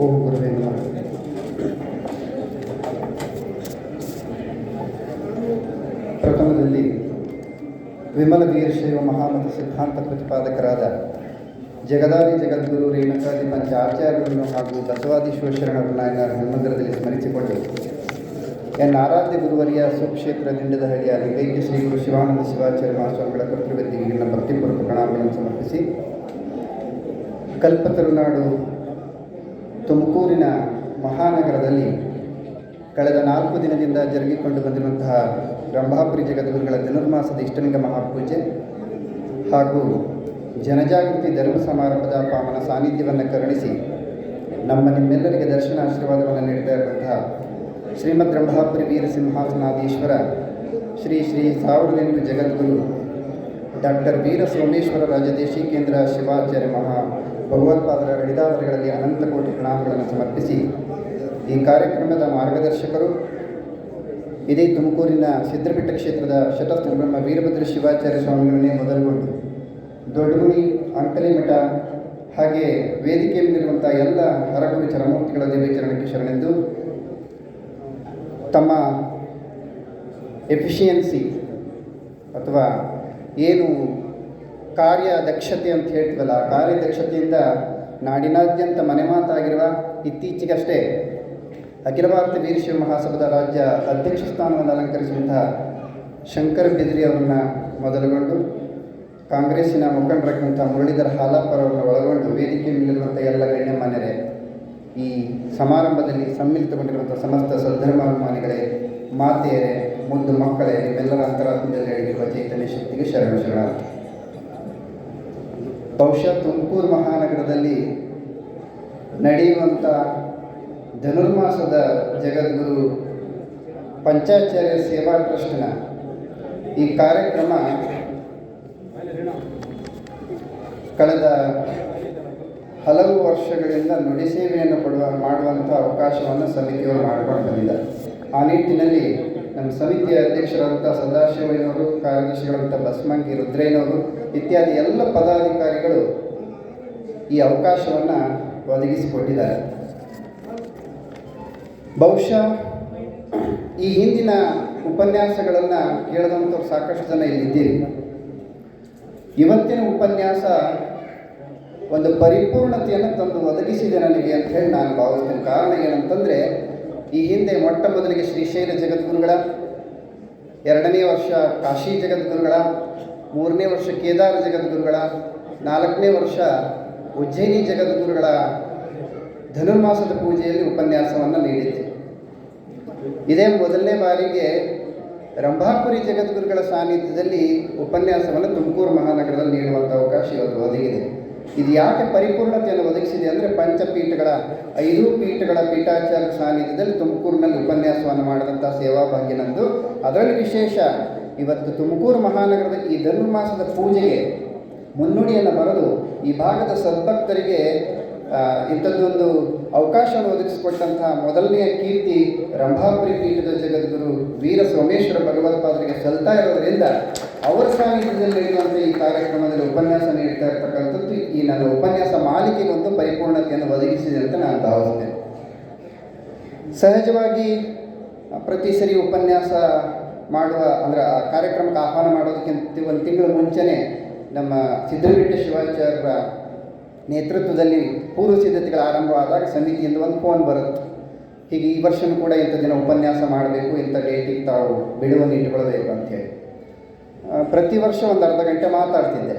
ಓಂ ಪ್ರಥಮದಲ್ಲಿ ವಿಮಲ ವೀರಶೈವ ಮಹಾಮತ ಸಿದ್ಧಾಂತ ಪ್ರತಿಪಾದಕರಾದ ಜಗದಾದಿ ಜಗದ್ಗುರು ರೇಣುಕಾದಿ ಪಂಚ ಆಚಾರ್ಯರನ್ನು ಹಾಗೂ ಬಸವಾದಿ ಶಿವಶರಣರ ನಾಯನ ಹನುಮಂದಿರದಲ್ಲಿ ಸ್ಮರಿಸಿಕೊಂಡು ಎನ್ ಆರಾಧ್ಯ ಗುರುವರಿಯ ಸುಕ್ಷೇತ್ರ ದಿಂಡದಹಳ್ಳಿಯ ಲಿಂಗೈಕ್ಯ ಶ್ರೀ ಗುರು ಶಿವಾನಂದ ಶಿವಾಚಾರ್ಯ ಮಹಾಸ್ವಾಮಿಗಳ ಕರ್ತೃವ್ಯತೆಗೆ ನನ್ನ ಭಕ್ತಿಪೂರ್ವ ಪ್ರಣಾಮಗಳನ್ನು ಸಮರ್ಪಿಸಿ ಕಲ್ಪತರುನಾಡು ತುಮಕೂರಿನ ಮಹಾನಗರದಲ್ಲಿ ಕಳೆದ ನಾಲ್ಕು ದಿನದಿಂದ ಜರುಗಿಕೊಂಡು ಬಂದಿರುವಂತಹ ರಂಭಾಪುರಿ ಜಗದ್ಗುರುಗಳ ಧನುರ್ಮಾಸದ ಇಷ್ಟಲಿಂಗ ಮಹಾಪೂಜೆ ಹಾಗೂ ಜನಜಾಗೃತಿ ಧರ್ಮ ಸಮಾರಂಭದ ಪಾವನ ಸಾನ್ನಿಧ್ಯವನ್ನು ಕರುಣಿಸಿ ನಮ್ಮ ನಿಮ್ಮೆಲ್ಲರಿಗೆ ದರ್ಶನ ಆಶೀರ್ವಾದವನ್ನು ನೀಡ್ತಾ ಇರುವಂತಹ ಶ್ರೀಮದ್ ರಂಭಾಪುರಿ ವೀರಸಿಂಹಾಸನಾಧೀಶ್ವರ ಶ್ರೀ ಶ್ರೀ ಸಾವಿರದ ಎಂಟು ಜಗದ್ಗುರು ಡಾಕ್ಟರ್ ವೀರ ಸೋಮೇಶ್ವರ ರಾಜದೇಶೀಕೇಂದ್ರ ಶಿವಾಚಾರ್ಯ ಮಹಾ ಭಗವತ್ಪಾದರ ಹಿಡಿದಾವರಿಗಳಲ್ಲಿ ಅನಂತ ಕೋಟಿ ಪ್ರಣಾಮಗಳನ್ನು ಸಮರ್ಪಿಸಿ ಈ ಕಾರ್ಯಕ್ರಮದ ಮಾರ್ಗದರ್ಶಕರು ಇದೇ ತುಮಕೂರಿನ ಸಿದ್ಧಪೀಠ ಕ್ಷೇತ್ರದ ಶತಸ್ಥ ಬ್ರಹ್ಮ ವೀರಭದ್ರ ಶಿವಾಚಾರ್ಯ ಸ್ವಾಮಿಗಳನ್ನೇ ಮೊದಲುಗೊಂಡು ದೊಡ್ಡಗುಣಿ ಅಂಕಲಿಮಠ ಹಾಗೆ ವೇದಿಕೆಯಲ್ಲಿರುವಂಥ ಎಲ್ಲ ಹರಗುರು ಚರಮೂರ್ತಿಗಳ ದೇವೀಚರಣಕ್ಕೆ ಶರಣೆಂದು ತಮ್ಮ ಎಫಿಷಿಯನ್ಸಿ ಅಥವಾ ಏನು ಕಾರ್ಯದಕ್ಷತೆ ಅಂತ ಹೇಳ್ತೀವಲ್ಲ, ಆ ಕಾರ್ಯದಕ್ಷತೆಯಿಂದ ನಾಡಿನಾದ್ಯಂತ ಮನೆ ಮಾತಾಗಿರುವ ಇತ್ತೀಚೆಗಷ್ಟೇ ಅಖಿಲ ಭಾರತ ವೀರಶೈವ ಮಹಾಸಭಾದ ರಾಜ್ಯ ಅಧ್ಯಕ್ಷ ಸ್ಥಾನವನ್ನು ಅಲಂಕರಿಸುವಂತಹ ಶಂಕರ್ ಬಿದ್ರಿ ಅವರನ್ನು ಮೊದಲುಗೊಂಡು, ಕಾಂಗ್ರೆಸ್ಸಿನ ಮುಖಂಡರಾಗಿರುವಂಥ ಮುರಳೀಧರ್ ಹಾಲಪ್ಪರವರನ್ನು ಒಳಗೊಂಡು ವೇದಿಕೆ ಮೇಲಿರುವಂಥ ಎಲ್ಲ ಗಣ್ಯಮಾನ್ಯರೇ, ಈ ಸಮಾರಂಭದಲ್ಲಿ ಸಮ್ಮಿಲಿತಗೊಂಡಿರುವಂಥ ಸಮಸ್ತ ಸದ್ಧರ್ಮಾಭಿಮಾನಿಗಳೇ, ಮಾತೆಯರೇ ಮುದ್ದು ಮಕ್ಕಳೇ ನಿಮ್ಮೆಲ್ಲರ ಅಂತರಾತ್ಮದಲ್ಲಿ ಅಡಗಿರುವ ಚೈತನ್ಯ ಶಕ್ತಿಗೆ ಶರಣ ಶರಣ. ಬಹುಶಃ ತುಮಕೂರು ಮಹಾನಗರದಲ್ಲಿ ನಡೆಯುವಂಥ ಧನುರ್ಮಾಸದ ಜಗದ್ಗುರು ಪಂಚಾಚಾರ್ಯ ಸೇವಾ ಟ್ರಸ್ಟ್ನ ಈ ಕಾರ್ಯಕ್ರಮ ಕಳೆದ ಹಲವು ವರ್ಷಗಳಿಂದ ನುಡಿಸೇವೆಯನ್ನು ಕೊಡುವ ಮಾಡುವಂಥ ಅವಕಾಶವನ್ನು ಸಮಿತಿಯವರು ಮಾಡಿಕೊಂಡು ಬಂದಿದ್ದಾರೆ. ಆ ನಿಟ್ಟಿನಲ್ಲಿ ನಮ್ಮ ಸಮಿತಿಯ ಅಧ್ಯಕ್ಷರಾದಂಥ ಸದಾಶಿವಯ್ಯನವರು ಕಾರ್ಯದರ್ಶಿಗಳಂಥ ಬಸ್ಮಂಗಿ ರುದ್ರೇನವರು ಇತ್ಯಾದಿ ಎಲ್ಲ ಪದಾಧಿಕಾರಿಗಳು ಈ ಅವಕಾಶವನ್ನು ಒದಗಿಸಿಕೊಟ್ಟಿದ್ದಾರೆ. ಬಹುಶಃ ಈ ಹಿಂದಿನ ಉಪನ್ಯಾಸಗಳನ್ನು ಕೇಳಿದಂಥವ್ರು ಸಾಕಷ್ಟು ಜನ ಇಲ್ಲಿದ್ದೀರಿ. ಇವತ್ತಿನ ಉಪನ್ಯಾಸ ಒಂದು ಪರಿಪೂರ್ಣತೆಯನ್ನು ತಂದು ಒದಗಿಸಿದೆ ನನಗೆ ಅಂತ ಹೇಳಿ ನಾನು ಭಾವಿಸ್ತೇನೆ. ಕಾರಣ ಏನಂತಂದರೆ ಈ ಹಿಂದೆ ಮೊಟ್ಟ ಮೊದಲಿಗೆ ಶ್ರೀಶೈಲ ಜಗದ್ಗುರುಗಳ ಎರಡನೇ ವರ್ಷ ಕಾಶಿ ಜಗದ್ಗುರುಗಳ ಮೂರನೇ ವರ್ಷ ಕೇದಾರ ಜಗದ್ಗುರುಗಳ ನಾಲ್ಕನೇ ವರ್ಷ ಉಜ್ಜಯಿನಿ ಜಗದ್ಗುರುಗಳ ಧನುರ್ಮಾಸದ ಪೂಜೆಯಲ್ಲಿ ಉಪನ್ಯಾಸವನ್ನು ನೀಡಿದ್ದೆ. ಇದೇ ಮೊದಲನೇ ಬಾರಿಗೆ ರಂಭಾಪುರಿ ಜಗದ್ಗುರುಗಳ ಸಾನ್ನಿಧ್ಯದಲ್ಲಿ ಉಪನ್ಯಾಸವನ್ನು ತುಮಕೂರು ಮಹಾನಗರದಲ್ಲಿ ನೀಡುವಂಥ ಅವಕಾಶ ಇವತ್ತು ಒದಗಿದೆ. ಇದು ಯಾಕೆ ಪರಿಪೂರ್ಣತೆಯನ್ನು ಒದಗಿಸಿದೆ ಅಂದರೆ ಪಂಚಪೀಠಗಳ ಐದು ಪೀಠಗಳ ಪೀಠಾಚಾರ್ಯ ಸಾನ್ನಿಧ್ಯದಲ್ಲಿ ತುಮಕೂರಿನಲ್ಲಿ ಉಪನ್ಯಾಸವನ್ನು ಮಾಡಿದಂಥ ಸೇವಾ ಅದರಲ್ಲಿ ವಿಶೇಷ, ಇವತ್ತು ತುಮಕೂರು ಮಹಾನಗರದ ಈ ಧನುರ್ಮಾಸದ ಪೂಜೆಗೆ ಮುನ್ನುಡಿಯನ್ನು ಬರೆದು ಈ ಭಾಗದ ಸದ್ಭಕ್ತರಿಗೆ ಇಂಥದ್ದೊಂದು ಅವಕಾಶವನ್ನು ಒದಗಿಸಿಕೊಟ್ಟಂತಹ ಮೊದಲನೆಯ ಕೀರ್ತಿ ರಂಭಾಪುರಿ ಪೀಠದ ಜಗದ್ಗುರು ವೀರ ಸೋಮೇಶ್ವರ ಭಗವತ್ಪಾದರಿಗೆ ಸಲ್ತಾ ಇರೋದರಿಂದ ಅವರ ಸಾನ್ನಿಧ್ಯದಲ್ಲಿ ನಡೆಯುವಂಥ ಈ ಕಾರ್ಯಕ್ರಮದಲ್ಲಿ ಉಪನ್ಯಾಸ ನೀಡ್ತಾ ಇರ್ತಕ್ಕಂಥದ್ದು ಈ ನನ್ನ ಉಪನ್ಯಾಸ ಮಾಲಿಕೆಗೊಂದು ಪರಿಪೂರ್ಣತೆಯನ್ನು ಒದಗಿಸಿದೆ ಅಂತ ನಾನು ಭಾವಿಸ್ತೇನೆ. ಸಹಜವಾಗಿ ಪ್ರತಿ ಸರಿ ಉಪನ್ಯಾಸ ಮಾಡುವ ಅಂದರೆ ಆ ಕಾರ್ಯಕ್ರಮಕ್ಕೆ ಆಹ್ವಾನ ಮಾಡೋದಕ್ಕಿಂತ ಒಂದು ತಿಂಗಳ ಮುಂಚೆನೇ ನಮ್ಮ ಸಿದ್ಧಪೀಠ ಶಿವಾಚಾರ್ಯರ ನೇತೃತ್ವದಲ್ಲಿ ಪೂರ್ವ ಸಿದ್ಧತೆಗಳು ಆರಂಭವಾದಾಗ ಸಮಿತಿಯಿಂದ ಒಂದು ಫೋನ್ ಬರುತ್ತೆ. ಹೀಗೆ ಈ ವರ್ಷನೂ ಕೂಡ ಇಂಥ ದಿನ ಉಪನ್ಯಾಸ ಮಾಡಬೇಕು ಇಂಥ ಡೇಟಿಗೆ ತಾವು ಬಿಡುವನ್ನು ಅಂಥೇಳಿ ಆ, ಪ್ರತಿ ವರ್ಷ ಒಂದು ಅರ್ಧ ಗಂಟೆ ಮಾತಾಡ್ತಿದ್ದೆ.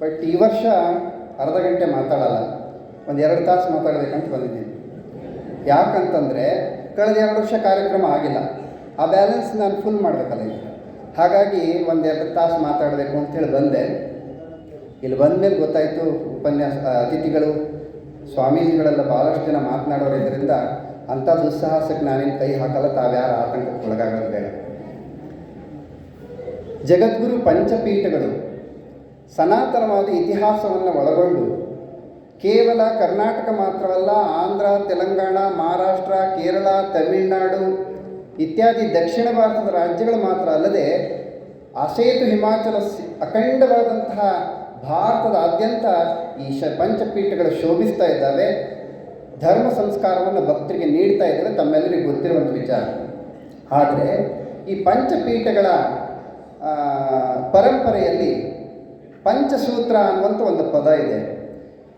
ಬಟ್ ಈ ವರ್ಷ ಅರ್ಧ ಗಂಟೆ ಮಾತಾಡಲ್ಲ. ಒಂದು ಎರಡು ತಾಸು ಮಾತಾಡಬೇಕಂತ ಬಂದಿದ್ದೀನಿ. ಯಾಕಂತಂದರೆ ಕಳೆದ ಎರಡು ವರ್ಷ ಕಾರ್ಯಕ್ರಮ ಆಗಿಲ್ಲ. ಆ ಬ್ಯಾಲೆನ್ಸ್ ನಾನು ಫುಲ್ ಮಾಡಬೇಕಲ್ಲ ಈಗ. ಹಾಗಾಗಿ ಒಂದು ಎರಡು ತಾಸು ಮಾತಾಡಬೇಕು ಅಂತೇಳಿ ಬಂದೆ. ಇಲ್ಲಿ ಬಂದ ಮೇಲೆ ಗೊತ್ತಾಯಿತು ಉಪನ್ಯಾಸ ಅತಿಥಿಗಳು, ಸ್ವಾಮೀಜಿಗಳೆಲ್ಲ ಭಾಳಷ್ಟು ಜನ ಮಾತನಾಡೋರಿದ್ದರಿಂದ ಅಂಥ ದುಸ್ಸಾಹಸಕ್ಕೆ ನಾನೇನು ಕೈ ಹಾಕಲ್ಲ, ತಾವ್ಯಾರು ಆತಂಕಕ್ಕೆ ಒಳಗಾಗಲ್ಲ ಬೇಡ ಜಗದ್ಗುರು ಪಂಚಪೀಠಗಳು. ಸನಾತನವಾದ ಇತಿಹಾಸವನ್ನು ಒಳಗೊಂಡು ಕೇವಲ ಕರ್ನಾಟಕ ಮಾತ್ರವಲ್ಲ ಆಂಧ್ರ, ತೆಲಂಗಾಣ, ಮಹಾರಾಷ್ಟ್ರ, ಕೇರಳ, ತಮಿಳುನಾಡು ಇತ್ಯಾದಿ ದಕ್ಷಿಣ ಭಾರತದ ರಾಜ್ಯಗಳು ಮಾತ್ರ ಅಲ್ಲದೆ ಅಸೇತು ಹಿಮಾಚಲ ಅಖಂಡವಾದಂತಹ ಭಾರತದಾದ್ಯಂತ ಈ ಶ, ಪಂಚಪೀಠಗಳು ಶೋಭಿಸ್ತಾ ಇದ್ದಾವೆ. ಧರ್ಮ ಸಂಸ್ಕಾರವನ್ನು ಭಕ್ತರಿಗೆ ನೀಡ್ತಾ ಇದ್ದಾರೆ ತಮ್ಮೆಲ್ಲರಿಗೂ ಗೊತ್ತಿರುವಂಥ ವಿಚಾರ. ಆದರೆ ಈ ಪಂಚಪೀಠಗಳ ಪರಂಪರೆಯಲ್ಲಿ ಪಂಚಸೂತ್ರ ಅನ್ನುವಂಥ ಒಂದು ಪದ ಇದೆ.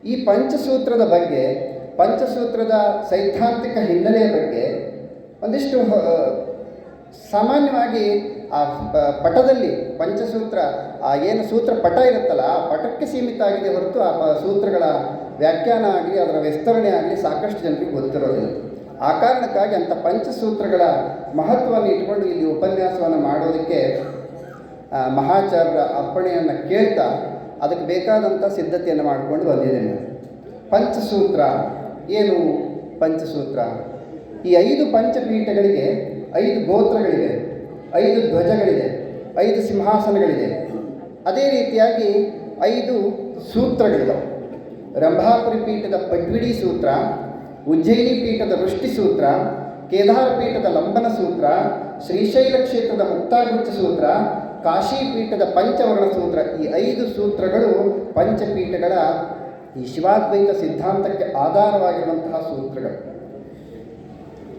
ಈ ಪಂಚಸೂತ್ರದ ಬಗ್ಗೆ, ಪಂಚಸೂತ್ರದ ಸೈದ್ಧಾಂತಿಕ ಹಿನ್ನೆಲೆಯ ಬಗ್ಗೆ ಒಂದಿಷ್ಟು ಸಾಮಾನ್ಯವಾಗಿ ಆ ಪಟದಲ್ಲಿ ಪಂಚಸೂತ್ರ, ಆ ಏನು ಸೂತ್ರ ಪಟ ಇರುತ್ತಲ್ಲ, ಆ ಪಟಕ್ಕೆ ಸೀಮಿತ ಆಗಿದೆ ಹೊರತು ಆ ಪ- ಸೂತ್ರಗಳ ವ್ಯಾಖ್ಯಾನ ಆಗಲಿ, ಅದರ ವಿಸ್ತರಣೆ ಆಗಲಿ ಸಾಕಷ್ಟು ಜನರಿಗೆ ಗೊತ್ತಿರೋದಿಲ್ಲ. ಆ ಕಾರಣಕ್ಕಾಗಿ ಅಂಥ ಪಂಚಸೂತ್ರಗಳ ಮಹತ್ವವನ್ನು ಇಟ್ಕೊಂಡು ಇಲ್ಲಿ ಉಪನ್ಯಾಸವನ್ನು ಮಾಡೋದಕ್ಕೆ ಮಹಾಚಾರ್ಯರ ಅಪ್ಪಣೆಯನ್ನು ಕೇಳ್ತಾ ಅದಕ್ಕೆ ಬೇಕಾದಂಥ ಸಿದ್ಧತೆಯನ್ನು ಮಾಡಿಕೊಂಡು ಬಂದಿದ್ದೇನೆ ಪಂಚಸೂತ್ರ. ಏನು ಪಂಚಸೂತ್ರ? ಈ ಐದು ಪಂಚಪೀಠಗಳಿಗೆ ಐದು ಗೋತ್ರಗಳಿವೆ. ಐದು ಧ್ವಜಗಳಿದೆ ಐದು ಸಿಂಹಾಸನಗಳಿದೆ ಅದೇ ರೀತಿಯಾಗಿ ಐದು ಸೂತ್ರಗಳಿವೆ. ರಂಭಾಪುರಿ ಪೀಠದ ಪಡ್ವಿಡಿ ಸೂತ್ರ, ಉಜ್ಜಯಿನಿ ಪೀಠದ ವೃಷ್ಟಿ ಸೂತ್ರ, ಕೇದಾರ ಪೀಠದ ಲಂಬನ ಸೂತ್ರ, ಶ್ರೀಶೈಲ ಕ್ಷೇತ್ರದ ಮುಕ್ತಾಗುಚ್ಚ ಸೂತ್ರ ಕಾಶಿ ಪೀಠದ ಪಂಚವರ್ಣ ಸೂತ್ರ, ಈ ಐದು ಸೂತ್ರಗಳು ಪಂಚಪೀಠಗಳ ಈ ಶಿವಾದ್ವೈತ ಸಿದ್ಧಾಂತಕ್ಕೆ ಆಧಾರವಾಗಿರುವಂತಹ ಸೂತ್ರಗಳು.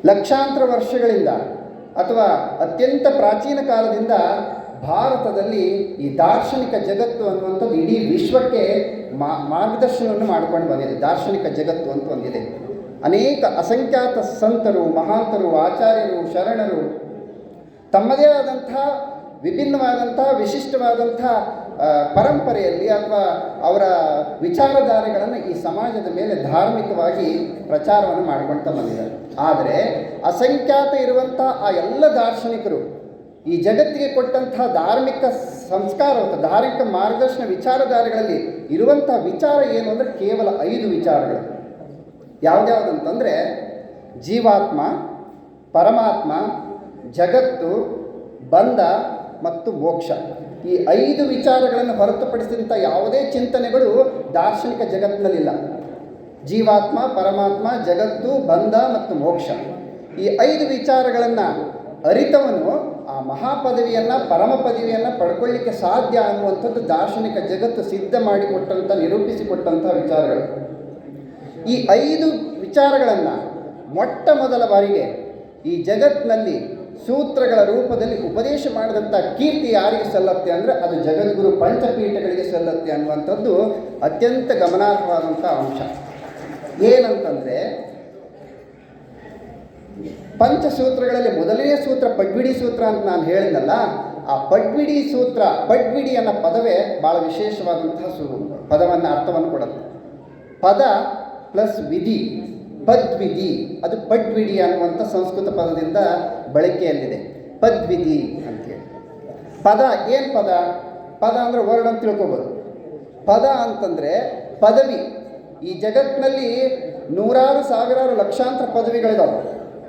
ಲಕ್ಷಾಂತರ ವರ್ಷಗಳಿಂದ ಅಥವಾ ಅತ್ಯಂತ ಪ್ರಾಚೀನ ಕಾಲದಿಂದ ಭಾರತದಲ್ಲಿ ಈ ದಾರ್ಶನಿಕ ಜಗತ್ತು ಅನ್ನುವಂಥದ್ದು ಇಡೀ ವಿಶ್ವಕ್ಕೆ ಮಾ, ಮಾರ್ಗದರ್ಶನವನ್ನು ಮಾಡಿಕೊಂಡು ಬಂದಿದೆ. ದಾರ್ಶನಿಕ ಜಗತ್ತು ಅಂತ ಒಂದಿದೆ ಅನೇಕ ಅಸಂಖ್ಯಾತ ಸಂತರು, ಮಹಾಂತರು, ಆಚಾರ್ಯರು, ಶರಣರು ತಮ್ಮದೇ ಆದಂಥ ವಿಭಿನ್ನವಾದಂಥ, ವಿಶಿಷ್ಟವಾದಂಥ ಪರಂಪರೆಯಲ್ಲಿ ಅಥವಾ ಅವರ ವಿಚಾರಧಾರೆಗಳನ್ನು ಈ ಸಮಾಜದ ಮೇಲೆ ಧಾರ್ಮಿಕವಾಗಿ ಪ್ರಚಾರವನ್ನು ಮಾಡಿಕೊಳ್ತಾ ಬಂದಿದ್ದಾರೆ. ಆದರೆ ಅಸಂಖ್ಯಾತ ಇರುವಂಥ ಆ ಎಲ್ಲ ದಾರ್ಶನಿಕರು ಈ ಜಗತ್ತಿಗೆ ಕೊಟ್ಟಂಥ ಧಾರ್ಮಿಕ ಸಂಸ್ಕಾರ ಧಾರ್ಮಿಕ ಮಾರ್ಗದರ್ಶನ ವಿಚಾರಧಾರೆಗಳಲ್ಲಿ ಇರುವಂಥ ವಿಚಾರ ಏನು ಅಂದರೆ ಕೇವಲ ಐದು ವಿಚಾರಗಳು. ಯಾವುದ್ಯಾವುದಂತಂದರೆ ಜೀವಾತ್ಮ, ಪರಮಾತ್ಮ, ಜಗತ್ತು, ಬಂಧ ಮತ್ತು ಮೋಕ್ಷ. ಈ ಐದು ವಿಚಾರಗಳನ್ನು ಹೊರತುಪಡಿಸಿದಂಥ ಯಾವುದೇ ಚಿಂತನೆಗಳು ದಾರ್ಶನಿಕ ಜಗತ್ತಿನಲ್ಲಿಲ್ಲ. ಜೀವಾತ್ಮ, ಪರಮಾತ್ಮ, ಜಗತ್ತು, ಬಂಧ ಮತ್ತು ಮೋಕ್ಷ. ಈ ಐದು ವಿಚಾರಗಳನ್ನು ಅರಿತವನು ಆ ಮಹಾಪದವಿಯನ್ನು, ಪರಮ ಪದವಿಯನ್ನು ಪಡ್ಕೊಳ್ಳಿಕ್ಕೆ ಸಾಧ್ಯ ಅನ್ನುವಂಥದ್ದು ದಾರ್ಶನಿಕ ಜಗತ್ತು ಸಿದ್ಧ ಮಾಡಿಕೊಟ್ಟಂಥ, ನಿರೂಪಿಸಿಕೊಟ್ಟಂಥ ವಿಚಾರಗಳು. ಈ ಐದು ವಿಚಾರಗಳನ್ನು ಮೊಟ್ಟ ಮೊದಲ ಬಾರಿಗೆ ಈ ಜಗತ್ತಿನಲ್ಲಿ ಸೂತ್ರಗಳ ರೂಪದಲ್ಲಿ ಉಪದೇಶ ಮಾಡಿದಂಥ ಕೀರ್ತಿ ಯಾರಿಗೆ ಸಲ್ಲತ್ತೆ ಅಂದರೆ ಅದು ಜಗದ್ಗುರು ಪಂಚಪೀಠಗಳಿಗೆ ಸಲ್ಲತ್ತೆ ಅನ್ನುವಂಥದ್ದು ಅತ್ಯಂತ ಗಮನಾರ್ಹವಾದಂಥ ಅಂಶ. ಏನಂತಂದರೆ, ಪಂಚಸೂತ್ರಗಳಲ್ಲಿ ಮೊದಲನೇ ಸೂತ್ರ ಪಡ್ಬಿಡಿ ಸೂತ್ರ ಅಂತ ನಾನು ಹೇಳಿದ್ನಲ್ಲ, ಆ ಪಡ್ಬಿಡಿ ಸೂತ್ರ ಪಡ್ಬಿಡಿ ಅನ್ನೋ ಪದವೇ ಭಾಳ ವಿಶೇಷವಾದಂತಹ ಸು, ಪದವನ್ನು ಅರ್ಥವನ್ನು ಕೊಡುತ್ತೆ. ಪದ ಪ್ಲಸ್ ವಿಧಿ. ಪದ್ವಿಧಿ. ಅದು ಪಡ್ವಿಡಿ ಅನ್ನುವಂಥ ಸಂಸ್ಕೃತ ಪದದಿಂದ ಬಳಕೆಯಲ್ಲಿದೆ. ಪದ್ವಿಧಿ ಅಂತೇಳಿ. ಪದ, ಏನು ಪದ? ಪದ ಅಂದರೆ ವರ್ಡ್ ಅಂತ ತಿಳ್ಕೊಬೋದು. ಪದ ಅಂತಂದರೆ ಪದವಿ. ಈ ಜಗತ್ತಿನಲ್ಲಿ ನೂರಾರು ಸಾವಿರಾರು ಲಕ್ಷಾಂತರ ಪದವಿಗಳಿದಾವೆ.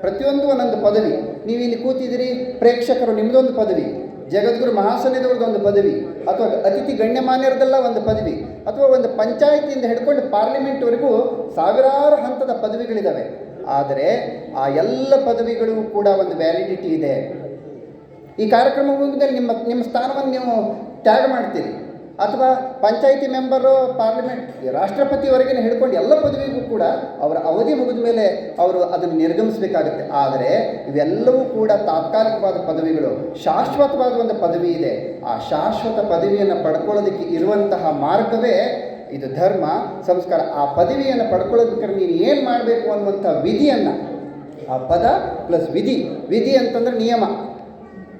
ಪ್ರತಿಯೊಂದು ಒಂದೊಂದು ಪದವಿ. ನೀವು ಇಲ್ಲಿ ಕೂತಿದ್ದೀರಿ, ಪ್ರೇಕ್ಷಕರು ನಿಮ್ಮದೊಂದು ಪದವಿ. ಜಗದ್ಗುರು ಮಹಾಸನ್ನಿಧವ್ರದ್ದೊಂದು ಪದವಿ, ಅಥವಾ ಅತಿಥಿ ಗಣ್ಯಮಾನ್ಯರದೆಲ್ಲ ಒಂದು ಪದವಿ, ಅಥವಾ ಒಂದು ಪಂಚಾಯತಿಯಿಂದ ಹಿಡ್ಕೊಂಡು ಪಾರ್ಲಿಮೆಂಟ್ವರೆಗೂ ಸಾವಿರಾರು ಹಂತದ ಪದವಿಗಳಿದ್ದಾವೆ ಆದರೆ ಆ ಎಲ್ಲ ಪದವಿಗಳು ಕೂಡ ಒಂದು ವ್ಯಾಲಿಡಿಟಿ ಇದೆ. ಈ ಕಾರ್ಯಕ್ರಮ ಮುಗಿದ್ಮೇಲೆ ನಿಮ್ಮ ನಿಮ್ಮ ಸ್ಥಾನವನ್ನು ನೀವು ತ್ಯಾಗ ಮಾಡ್ತೀರಿ. ಅಥವಾ ಪಂಚಾಯಿತಿ ಮೆಂಬರು, ಪಾರ್ಲಿಮೆಂಟ್ ರಾಷ್ಟ್ರಪತಿವರೆಗೆ ಹಿಡ್ಕೊಂಡು ಎಲ್ಲ ಪದವಿಗೂ ಕೂಡ ಅವರ ಅವಧಿ ಮುಗಿದ ಮೇಲೆ ಅವರು ಅದನ್ನು ನಿರ್ಗಮಿಸಬೇಕಾಗುತ್ತೆ. ಆದರೆ ಇವೆಲ್ಲವೂ ಕೂಡ ತಾತ್ಕಾಲಿಕವಾದ ಪದವಿಗಳು. ಶಾಶ್ವತವಾದ ಒಂದು ಪದವಿ ಇದೆ. ಆ ಶಾಶ್ವತ ಪದವಿಯನ್ನು ಪಡ್ಕೊಳ್ಳೋದಕ್ಕೆ ಇರುವಂತಹ ಮಾರ್ಗವೇ ಇದು ಧರ್ಮ, ಸಂಸ್ಕಾರ. ಆ ಪದವಿಯನ್ನು ಪಡ್ಕೊಳ್ಳೋದಕ್ಕೆ ನೀನು ಏನು ಮಾಡಬೇಕು ಅನ್ನುವಂಥ ವಿಧಿಯನ್ನು, ಆ ಪದ ಪ್ಲಸ್ ವಿಧಿ. ವಿಧಿ ಅಂತಂದ್ರೆ ನಿಯಮ.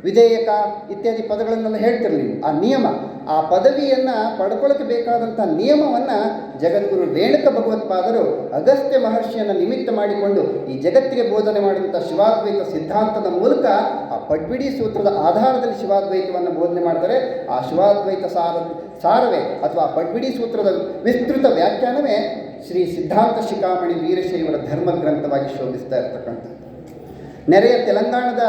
ವಿಧೇಯಕ ಇತ್ಯಾದಿ ಪದಗಳನ್ನೆಲ್ಲ ಹೇಳ್ತಿರಲಿ ಆ ನಿಯಮ. ಆ ಪದವಿಯನ್ನು ಪಡ್ಕೊಳ್ಳಕ್ಕೆ ಬೇಕಾದಂಥ ನಿಯಮವನ್ನು ಜಗದ್ಗುರು ರೇಣುಕ ಭಗವತ್ಪಾದರು ಅಗಸ್ತ್ಯ ಮಹರ್ಷಿಯನ್ನು ನಿಮಿತ್ತ ಮಾಡಿಕೊಂಡು ಈ ಜಗತ್ತಿಗೆ ಬೋಧನೆ ಮಾಡಿದಂಥ ಶಿವಾದ್ವೈತ ಸಿದ್ಧಾಂತದ ಮೂಲಕ ಆ ಪಡ್ಬಿಡಿ ಸೂತ್ರದ ಆಧಾರದಲ್ಲಿ ಶಿವಾದ್ವೈತವನ್ನು ಬೋಧನೆ ಮಾಡಿದರೆ ಆ ಶಿವಾದ್ವೈತ ಸಾರ, ಸಾರವೇ ಅಥವಾ ಪಡ್ಬಿಡಿ ಸೂತ್ರದ ವಿಸ್ತೃತ ವ್ಯಾಖ್ಯಾನವೇ ಶ್ರೀ ಸಿದ್ಧಾಂತ ಶಿಖಾಮಣಿ ವೀರಶೈವರ ಧರ್ಮ ಗ್ರಂಥವಾಗಿ ಶೋಭಿಸ್ತಾ ಇರ್ತಕ್ಕಂಥದ್ದು. ನೆರೆಯ ತೆಲಂಗಾಣದ